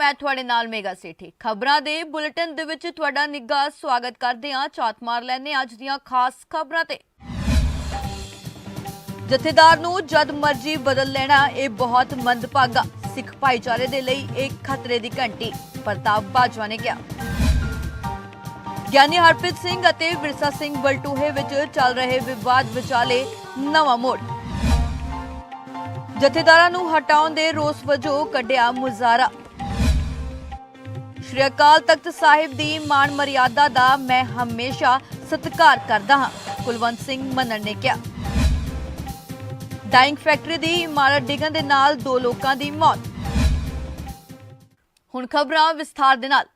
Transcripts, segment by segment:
ਮੈਂ ਤੁਹਾਡੇ ਨਾਲ ਮੇਗਾ ਸੇਠੀ। ਖਬਰਾਂ ਦੇ ਬੁਲੇਟਿਨ ਦੇ ਵਿੱਚ ਤੁਹਾਡਾ ਨਿੱਘਾ ਸਵਾਗਤ ਕਰਦੇ ਹਾਂ। ਝਾਤ ਮਾਰ ਲੈਨੇ ਅੱਜ ਦੀਆਂ ਖਾਸ ਖਬਰਾਂ ਤੇ। ਜਥੇਦਾਰ ਨੂੰ ਜਦ ਮਰਜ਼ੀ ਬਦਲ ਲੈਣਾ, ਇਹ ਬਹੁਤ ਮੰਦਭਾਗਾ। ਸਿੱਖ ਭਾਈਚਾਰੇ ਦੇ ਲਈ ਇੱਕ ਖਤਰੇ ਦੀ ਘੰਟੀ, ਪ੍ਰਤਾਪ ਬਾਜਵਾ ਨੇ ਕਿਹਾ। ਗਿਆਨੀ ਹਰਪ੍ਰੀਤ ਸਿੰਘ ਅਤੇ ਵਿਰਸਾ ਸਿੰਘ ਬਲਟੂਹੇ ਵਿੱਚ ਚੱਲ ਰਹੇ ਵਿਵਾਦ ਵਿਚਾਲੇ ਨਵਾਂ ਮੋੜ। ਜਥੇਦਾਰਾਂ ਨੂੰ ਹਟਾਉਣ ਦੇ ਰੋਸ ਵਜੋਂ ਕੱਢਿਆ ਮੁਜ਼ਾਹਰਾ। ਸ਼੍ਰੀ ਅਕਾਲ ਤਖਤ ਸਾਹਿਬ ਦੀ ਮਾਣ ਮਰਿਆਦਾ ਦਾ ਮੈਂ ਹਮੇਸ਼ਾ ਸਤਿਕਾਰ ਕਰਦਾ ਹਾਂ, ਕੁਲਵੰਤ ਸਿੰਘ ਮੰਨਣ ਨੇ ਕਿਹਾ। ਡਾਈਂਗ ਫੈਕਟਰੀ ਦੀ ਇਮਾਰਤ ਡਿੱਗਣ ਦੇ ਨਾਲ ਦੋ ਲੋਕਾਂ ਦੀ ਮੌਤ। ਹੁਣ ਖਬਰਾਂ ਵਿਸਥਾਰ ਦੇ ਨਾਲ।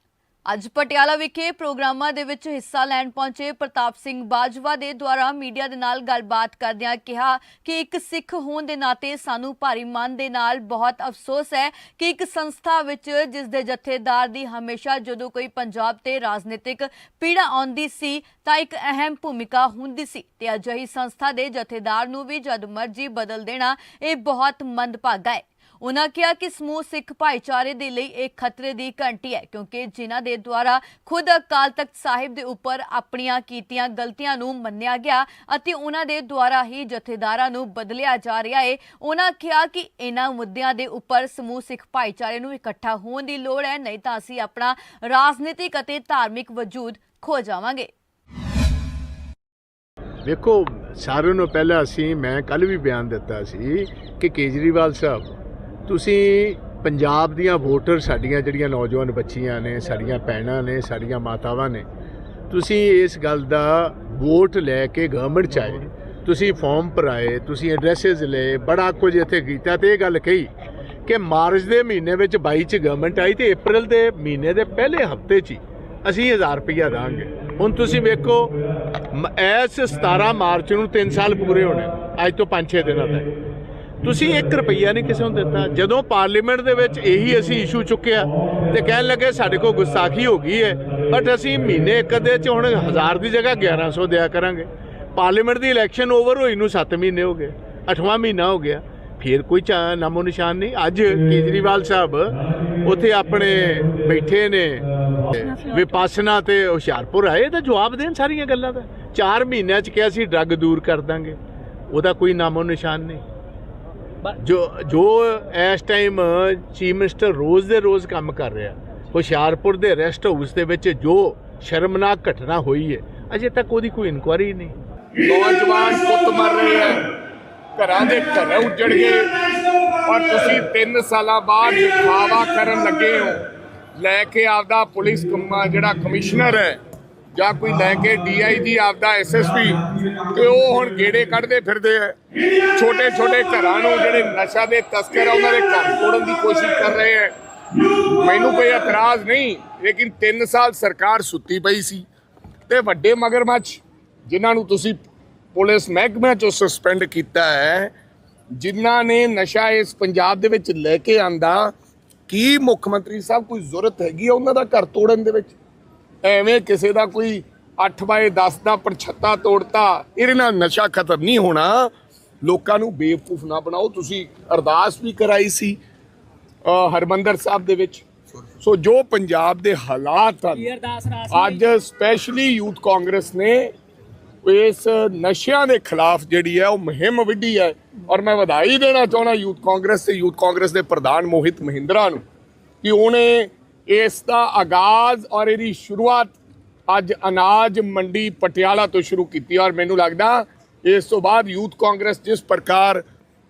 ਅੱਜ ਪਟਿਆਲਾ ਵਿਖੇ ਪ੍ਰੋਗਰਾਮਾਂ ਦੇ ਵਿੱਚ ਹਿੱਸਾ ਲੈਣ ਪਹੁੰਚੇ ਪ੍ਰਤਾਪ ਸਿੰਘ ਬਾਜਵਾ ਦੇ ਦੁਆਰਾ ਮੀਡੀਆ ਦੇ ਨਾਲ ਗੱਲਬਾਤ ਕਰਦਿਆਂ ਕਿਹਾ ਕਿ ਇੱਕ ਸਿੱਖ ਹੋਣ ਦੇ ਨਾਤੇ ਸਾਨੂੰ ਭਾਰੀ ਮਨ ਦੇ ਨਾਲ ਬਹੁਤ ਅਫਸੋਸ ਹੈ ਕਿ ਇੱਕ ਸੰਸਥਾ ਵਿੱਚ ਜਿਸ ਦੇ ਜਥੇਦਾਰ ਦੀ ਹਮੇਸ਼ਾ ਜਦੋਂ ਕੋਈ ਪੰਜਾਬ ਤੇ ਰਾਜਨੀਤਿਕ ਪੀੜਾ ਆਉਂਦੀ ਸੀ ਤਾਂ ਇੱਕ ਅਹਿਮ ਭੂਮਿਕਾ ਹੁੰਦੀ ਸੀ ਤੇ ਅਜਿਹੀ ਸੰਸਥਾ ਦੇ ਜਥੇਦਾਰ ਨੂੰ ਵੀ ਜਦ ਮਰਜ਼ੀ ਬਦਲ ਦੇਣਾ ਇਹ ਬਹੁਤ ਮੰਦਭਾਗਾ ਹੈ। ਉਨ੍ਹਾਂ ਕਿਹਾ ਕਿ ਸਮੂਹ ਸਿੱਖ ਭਾਈਚਾਰੇ ਦੇ ਲਈ ਇਹ ਖਤਰੇ ਦੀ ਘੰਟੀ ਹੈ, ਕਿਉਂਕਿ ਜਿਨ੍ਹਾਂ ਦੇ ਦੁਆਰਾ ਖੁਦ ਅਕਾਲ ਤਖਤ ਸਾਹਿਬ ਦੇ ਉੱਪਰ ਆਪਣੀਆਂ ਕੀਤੀਆਂ ਗਲਤੀਆਂ ਨੂੰ ਮੰਨਿਆ ਗਿਆ ਅਤੇ ਉਹਨਾਂ ਦੇ ਦੁਆਰਾ ਹੀ ਜਥੇਦਾਰਾਂ ਨੂੰ ਬਦਲਿਆ ਜਾ ਰਿਹਾ ਹੈ ਉਹਨਾਂ ਕਿਹਾ ਕਿ ਇਹਨਾਂ ਮੁੱਦਿਆਂ ਦੇ ਉੱਪਰ ਸਮੂਹ ਸਿੱਖ ਭਾਈਚਾਰੇ ਨੂੰ ਇਕੱਠਾ ਹੋਣ ਦੀ ਲੋੜ ਹੈ, ਨਹੀਂ ਤਾਂ ਅਸੀਂ ਆਪਣਾ ਰਾਜਨੀਤਿਕ ਅਤੇ ਧਾਰਮਿਕ ਵਜੂਦ ਖੋ ਜਾਵਾਂਗੇ। ਵੇਖੋ, ਸਾਰਿਆਂ ਨੂੰ ਪਹਿਲਾਂ ਅਸੀਂ, ਮੈਂ ਕੱਲ ਵੀ ਬਿਆਨ ਦਿੱਤਾ ਸੀ ਕਿ ਕੇਜਰੀਵਾਲ ਸਾਹਿਬ ਤੁਸੀਂ ਪੰਜਾਬ ਦੀਆਂ ਵੋਟਰ ਸਾਡੀਆਂ ਜਿਹੜੀਆਂ ਨੌਜਵਾਨ ਬੱਚੀਆਂ ਨੇ, ਸਾਡੀਆਂ ਭੈਣਾਂ ਨੇ, ਸਾਡੀਆਂ ਮਾਤਾਵਾਂ ਨੇ, ਤੁਸੀਂ ਇਸ ਗੱਲ ਦਾ ਵੋਟ ਲੈ ਕੇ ਗਵਰਨਮੈਂਟ ਚ ਆਏ। ਤੁਸੀਂ ਫਾਰਮ ਭਰਾਏ, ਤੁਸੀਂ ਐਡਰੈਸਸ ਲਏ, ਬੜਾ ਕੁਝ ਇੱਥੇ ਕੀਤਾ ਤੇ ਇਹ ਗੱਲ ਕਹੀ ਕਿ ਮਾਰਚ ਦੇ ਮਹੀਨੇ ਵਿੱਚ 22 ਚ ਗਵਰਨਮੈਂਟ ਆਈ ਤੇ ਅਪ੍ਰੈਲ ਦੇ ਮਹੀਨੇ ਦੇ ਪਹਿਲੇ ਹਫ਼ਤੇ 'ਚ ਹੀ ਅਸੀਂ 1000 ਰੁਪਇਆ ਦਾਂਗੇ। ਹੁਣ ਤੁਸੀਂ ਵੇਖੋ, ਮ- ਇਸ 17 ਮਾਰਚ ਨੂੰ 3 ਸਾਲ ਪੂਰੇ ਹੋਣੇ, ਅੱਜ ਤੋਂ 5-6 ਦਿਨਾਂ ਤੱਕ। ਤੁਸੀਂ 1 ਰੁਪਈਆ ਨਹੀਂ ਕਿਸੇ ਨੂੰ ਦਿੱਤਾ। ਜਦੋਂ ਪਾਰਲੀਮੈਂਟ ਦੇ ਵਿੱਚ ਇਹੀ ਅਸੀਂ ਇਸ਼ੂ ਚੁੱਕਿਆ ਤੇ ਕਹਿਣ ਲੱਗੇ ਸਾਡੇ ਕੋਲ ਗੁਸਤਾਖੀ ਹੋ ਗਈ ਹੈ ਬਟ ਅਸੀਂ ਮਹੀਨੇ ਇੱਕ ਦੇ ਚ ਹੁਣ 1000 ਦੀ ਜਗ੍ਹਾ 1100 ਦਿਆ ਕਰਾਂਗੇ। ਪਾਰਲੀਮੈਂਟ ਦੀ ਇਲੈਕਸ਼ਨ ਓਵਰ ਹੋਈ ਨੂੰ 7 ਮਹੀਨੇ ਹੋ ਗਏ 8ਵਾਂ ਮਹੀਨਾ ਹੋ ਗਿਆ। ਫਿਰ ਕੋਈ ਚਾ- ਨਾਮੋ ਨਿਸ਼ਾਨ ਨਹੀਂ। ਅੱਜ ਕੇਜਰੀਵਾਲ ਸਾਹਿਬ ਉੱਥੇ ਆਪਣੇ ਬੈਠੇ ਨੇ ਵਿਪਾਸਨਾ ਤੇ ਹੁਸ਼ਿਆਰਪੁਰ ਆਏ ਤਾਂ ਜਵਾਬ ਦੇਣ ਸਾਰੀਆਂ ਗੱਲਾਂ ਦਾ। 4 ਮਹੀਨਿਆਂ ਚ ਕਿਹਾ ਸੀ, ਡਰੱਗ ਦੂਰ ਕਰ ਦਾਂਗੇ। ਉਹਦਾ ਕੋਈ ਨਾਮੋ ਨਿਸ਼ਾਨ ਨਹੀਂ। ਜੋ ਜੋ ਇਸ ਟਾਈਮ ਚੀਫ ਮਿਨਿਸਟਰ ਰੋਜ਼ ਦੇ ਰੋਜ਼ ਕੰਮ ਕਰ ਰਿਹਾ ਹੁਸ਼ਿਆਰਪੁਰ ਦੇ ਰੈਸਟ ਹਾਊਸ ਦੇ ਵਿੱਚ ਜੋ ਸ਼ਰਮਨਾਕ ਘਟਨਾ ਹੋਈ ਹੈ ਅਜੇ ਤੱਕ ਉਹਦੀ ਕੋਈ ਇਨਕੁਆਰੀ ਨਹੀਂ। ਨੌਜਵਾਨ ਪੁੱਤ ਮਰ ਰਹੇ ਆ ਘਰਾਂ ਦੇ ਘਰ ਉੱਜੜ ਗਏ। ਔਰ ਤੁਸੀਂ 3 ਸਾਲਾਂ ਬਾਅਦ ਦਿਖਾਵਾ ਕਰਨ ਲੱਗੇ ਹੋ। ਲੈ ਕੇ ਆਪਦਾ ਪੁਲਿਸ ਕੰਮਾ ਜਿਹੜਾ ਕਮਿਸ਼ਨਰ ਹੈ ਜਾਂ ਕੋਈ ਲੈ ਕੇ ਡੀਆਈਜੀ ਆਪਦਾ ਐਸਐਸਪੀ ਤੇ ਉਹ ਹੁਣ ਗੇੜੇ ਕੱਢਦੇ ਫਿਰਦੇ ਆ। ਛੋਟੇ ਛੋਟੇ ਘਰਾਂ ਨੂੰ ਜਿਹੜੇ ਨਸ਼ਾ ਦੇ ਤਸਕਰ ਆ, ਉਹਨਾਂ ਦੇ ਘਰ ਤੋੜਨ ਦੀ ਕੋਸ਼ਿਸ਼ ਕਰ ਰਹੇ ਆ। ਮੈਨੂੰ ਕੋਈ ਇਤਰਾਜ਼ ਨਹੀਂ, ਲੇਕਿਨ 3 ਸਾਲ ਸਰਕਾਰ ਸੁੱਤੀ ਪਈ ਸੀ। ਤੇ ਵੱਡੇ ਮਗਰਮੱਛ, ਜਿਨ੍ਹਾਂ ਨੂੰ ਤੁਸੀਂ ਪੁਲਿਸ ਮਹਿਕਮੇ ਚੋਂ ਸਸਪੈਂਡ ਕੀਤਾ ਹੈ, ਜਿਨ੍ਹਾਂ ਨੇ ਨਸ਼ਾ ਇਸ ਪੰਜਾਬ ਦੇ ਵਿੱਚ ਲੈ ਕੇ ਆਂਦਾ, ਕੀ ਮੁੱਖ ਮੰਤਰੀ ਸਾਹਿਬ ਕੋਈ ਜ਼ਰੂਰਤ ਹੈਗੀ ਆ ਉਹਨਾਂ ਦਾ ਘਰ ਤੋੜਨ ਦੇ ਵਿੱਚ? ਐਵੇਂ ਕਿਸੇ ਦਾ ਕੋਈ 8 ਬਾਏ 10 ਦਾ ਪਰਛੱਤਾ ਤੋੜਤਾ ਇਹਦੇ ਨਾਲ ਨਸ਼ਾ ਖਤਮ ਨਹੀਂ ਹੋਣਾ। ਲੋਕਾਂ ਨੂੰ ਬੇਵਕੂਫ ਨਾ ਬਣਾਓ। ਤੁਸੀਂ ਅਰਦਾਸ ਵੀ ਕਰਾਈ ਸੀ ਹਰਮੰਦਰ ਸਾਹਿਬ ਦੇ ਵਿੱਚ। ਸੋ ਜੋ ਪੰਜਾਬ ਦੇ ਹਾਲਾਤ ਹਨ ਅੱਜ ਸਪੈਸ਼ਲੀ ਯੂਥ ਕਾਂਗਰਸ ਨੇ ਇਸ ਨਸ਼ਿਆਂ ਦੇ ਖਿਲਾਫ ਜਿਹੜੀ ਹੈ ਉਹ ਮੁਹਿੰਮ ਵਿੱਢੀ ਹੈ। ਔਰ ਮੈਂ ਵਧਾਈ ਦੇਣਾ ਚਾਹੁੰਦਾ ਯੂਥ ਕਾਂਗਰਸ ਤੇ ਯੂਥ ਕਾਂਗਰਸ ਦੇ ਪ੍ਰਧਾਨ ਮੋਹਿਤ ਮਹਿੰਦਰਾ ਨੂੰ ਕਿ ਉਹਨੇ ਇਸ ਦਾ ਆਗਾਜ਼ ਔਰ ਇਹਦੀ ਸ਼ੁਰੂਆਤ ਅੱਜ ਅਨਾਜ ਮੰਡੀ ਪਟਿਆਲਾ ਤੋਂ ਸ਼ੁਰੂ ਕੀਤੀ ਔਰ ਮੈਨੂੰ ਲੱਗਦਾ ਇਸ ਤੋਂ ਬਾਅਦ ਯੂਥ ਕਾਂਗਰਸ ਜਿਸ ਪ੍ਰਕਾਰ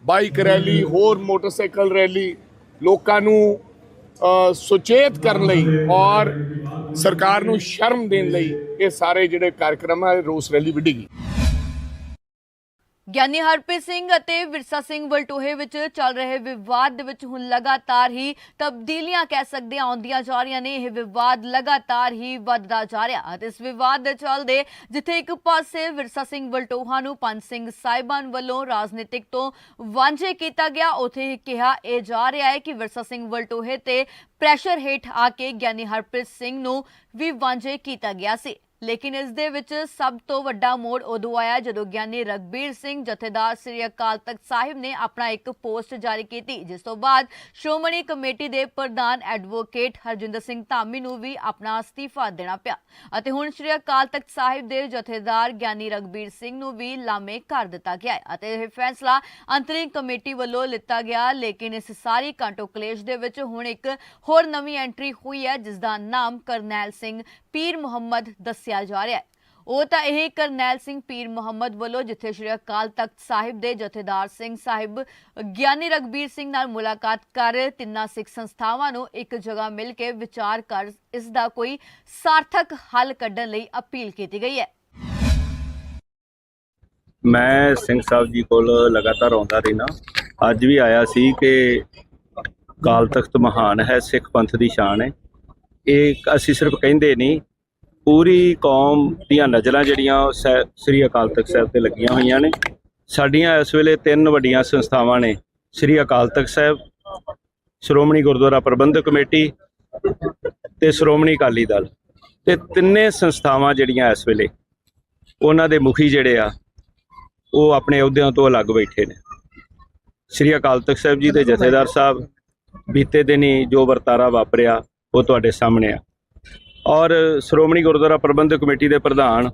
ਬਾਈਕ ਰੈਲੀ, ਹੋਰ ਮੋਟਰਸਾਈਕਲ ਰੈਲੀ ਲੋਕਾਂ ਨੂੰ ਸੁਚੇਤ ਕਰਨ ਲਈ ਔਰ ਸਰਕਾਰ ਨੂੰ ਸ਼ਰਮ ਦੇਣ ਲਈ ਇਹ ਸਾਰੇ ਜਿਹੜੇ ਕਾਰਜਕ੍ਰਮ ਹੈ ਰੋਸ ਰੈਲੀ ਵਿੱਢੇਗੀ ਗਿਆਨੀ ਹਰਪ੍ਰੀਤ ਸਿੰਘ ਅਤੇ ਵਿਰਸਾ ਸਿੰਘ ਵਲਟੋਹੇ ਵਿੱਚ ਚੱਲ ਰਹੇ ਵਿਵਾਦ ਦੇ ਵਿੱਚ ਹੁਣ ਲਗਾਤਾਰ ਹੀ ਤਬਦੀਲੀਆਂ ਕਹਿ ਸਕਦੇ ਹਾਂ, ਆਉਂਦੀਆਂ ਜਾ ਰਹੀਆਂ ਨੇ। ਇਹ ਵਿਵਾਦ ਲਗਾਤਾਰ ਹੀ ਵੱਧਦਾ ਜਾ ਰਿਹਾ ਅਤੇ ਇਸ ਵਿਵਾਦ ਦੇ ਚੱਲਦੇ ਜਿੱਥੇ ਇੱਕ ਪਾਸੇ ਵਿਰਸਾ ਸਿੰਘ ਵਲਟੋਹਾ ਨੂੰ ਪੰਜ ਸਿੰਘ ਸਾਹਿਬਾਨ ਵੱਲੋਂ ਰਾਜਨੀਤਿਕ ਤੋਂ ਵਾਂਝੇ ਕੀਤਾ ਗਿਆ, ਉਥੇ ਕਿਹਾ, ਇਹ ਜਾ ਰਿਹਾ ਹੈ ਕਿ ਵਿਰਸਾ ਸਿੰਘ ਵਲਟੋਹੇ ਤੇ ਪ੍ਰੈਸ਼ਰ ਹੇਠ ਆ ਕੇ ਗਿਆਨੀ ਹਰਪ੍ਰੀਤ ਸਿੰਘ ਨੂੰ ਵੀ ਵਾਂਝੇ ਕੀਤਾ ਗਿਆ ਸੀ। ਲੇਕਿਨ ਇਸ ਦੇ ਵਿੱਚ ਸਭ ਤੋਂ ਵੱਡਾ ਮੋੜ ਉਦੋਂ ਆਇਆ ਜਦੋਂ ਗਿਆਨੀ ਰਗਬੀਰ ਸਿੰਘ, ਜਥੇਦਾਰ ਸ੍ਰੀ ਅਕਾਲ ਤਖਤ ਸਾਹਿਬ ਨੇ ਆਪਣਾ ਇੱਕ ਪੋਸਟ ਜਾਰੀ ਕੀਤੀ, ਜਿਸ ਤੋਂ ਬਾਅਦ ਸ਼੍ਰੋਮਣੀ ਕਮੇਟੀ ਦੇ ਪ੍ਰਧਾਨ ਐਡਵੋਕੇਟ ਹਰਜਿੰਦਰ ਸਿੰਘ ਧਾਮੀ ਨੂੰ ਵੀ ਆਪਣਾ ਅਸਤੀਫਾ ਦੇਣਾ ਪਿਆ ਅਤੇ ਹੁਣ ਸ੍ਰੀ ਅਕਾਲ ਤਖਤ ਸਾਹਿਬ ਦੇ ਜਥੇਦਾਰ ਗਿਆਨੀ ਰਗਬੀਰ ਸਿੰਘ ਨੂੰ ਵੀ ਲਾਮੇ ਕਰ ਦਿੱਤਾ ਗਿਆ ਅਤੇ ਇਹ ਫੈਸਲਾ ਅੰਤਰਿਮ ਕਮੇਟੀ ਵੱਲੋਂ ਲਿੱਤਾ ਗਿਆ, ਲੇਕਿਨ ਇਸ ਸਾਰੀ ਕਾਂਟੋ ਕਲੇਸ਼ ਦੇ ਵਿੱਚ ਹੁਣ ਇੱਕ ਹੋਰ ਨਵੀਂ ਐਂਟਰੀ ਹੋਈ ਹੈ ਜਿਸ ਦਾ ਨਾਮ ਕਰਨੈਲ ਸਿੰਘ ਪੀਰ ਮੁਹੰਮਦ ਦੱਸਿਆ ਜਾ ਰਿਹਾ ਹੈ। ਉਹ ਤਾਂ ਇਹ ਕਰਨੈਲ ਸਿੰਘ ਪੀਰ ਮੁਹੰਮਦ ਵੱਲੋਂ ਜਿੱਥੇ ਸ਼੍ਰੀ ਅਕਾਲ ਤਖਤ ਸਾਹਿਬ ਦੇ ਜਥੇਦਾਰ ਸਿੰਘ ਸਾਹਿਬ ਗਿਆਨੀ ਰਗਬੀਰ ਸਿੰਘ ਨਾਲ ਮੁਲਾਕਾਤ ਕਰ ਤਿੰਨਾਂ ਸਿੱਖ ਸੰਸਥਾਵਾਂ ਨੂੰ ਇੱਕ ਜਗ੍ਹਾ ਮਿਲ ਕੇ ਵਿਚਾਰ ਕਰ ਇਸ ਦਾ ਕੋਈ ਸਾਰਥਕ ਹੱਲ ਕੱਢਣ ਲਈ ਅਪੀਲ ਕੀਤੀ ਗਈ ਹੈ। ਮੈਂ ਸਿੰਘ ਸਾਹਿਬ ਜੀ ਕੋਲ ਲਗਾਤਾਰ ਆਉਂਦਾ ਰਹਿਣਾ ਅੱਜ ਵੀ ਆਇਆ ਸੀ ਕਿ ਕਾਲ ਤਖਤ ਮਹਾਨ ਹੈ, ਸਿੱਖ ਪੰਥ ਦੀ ਸ਼ਾਨ ਹੈ। ਇਹ ਅਸੀਂ ਸਿਰਫ ਕਹਿੰਦੇ ਨਹੀਂ ਪੂਰੀ ਕੌਮ ਦੀਆਂ ਨਜ਼ਰਾਂ ਜਿਹੜੀਆਂ ਉਹ ਸੈ- ਸ੍ਰੀ ਅਕਾਲ ਤਖਤ ਸਾਹਿਬ ਤੇ ਲੱਗੀਆਂ ਹੋਈਆਂ ਨੇ। ਸਾਡੀਆਂ ਇਸ ਵੇਲੇ ਤਿੰਨ ਵੱਡੀਆਂ ਸੰਸਥਾਵਾਂ ਨੇ, ਸ੍ਰੀ ਅਕਾਲ ਤਖਤ ਸਾਹਿਬ, ਸ਼੍ਰੋਮਣੀ ਗੁਰਦੁਆਰਾ ਪ੍ਰਬੰਧਕ ਕਮੇਟੀ ਤੇ ਸ਼੍ਰੋਮਣੀ ਅਕਾਲੀ ਦਲ। ਤੇ ਤਿੰਨੇ ਸੰਸਥਾਵਾਂ ਜਿਹੜੀਆਂ ਇਸ ਵੇਲੇ, ਉਹਨਾਂ ਦੇ ਮੁਖੀ ਜਿਹੜੇ ਆ, ਉਹ ਆਪਣੇ ਅਹੁਦਿਆਂ ਤੋਂ ਅਲੱਗ ਬੈਠੇ ਨੇ। ਸ੍ਰੀ ਅਕਾਲ ਤਖਤ ਸਾਹਿਬ ਜੀ ਦੇ ਜਥੇਦਾਰ ਸਾਹਿਬ, ਬੀਤੇ ਦਿਨੀ ਜੋ ਵਰਤਾਰਾ ਵਾਪਰਿਆ, ਉਹ ਤੁਹਾਡੇ ਸਾਹਮਣੇ ਆ। ਔਰ ਸ਼੍ਰੋਮਣੀ ਗੁਰਦੁਆਰਾ ਪ੍ਰਬੰਧਕ ਕਮੇਟੀ ਦੇ ਪ੍ਰਧਾਨ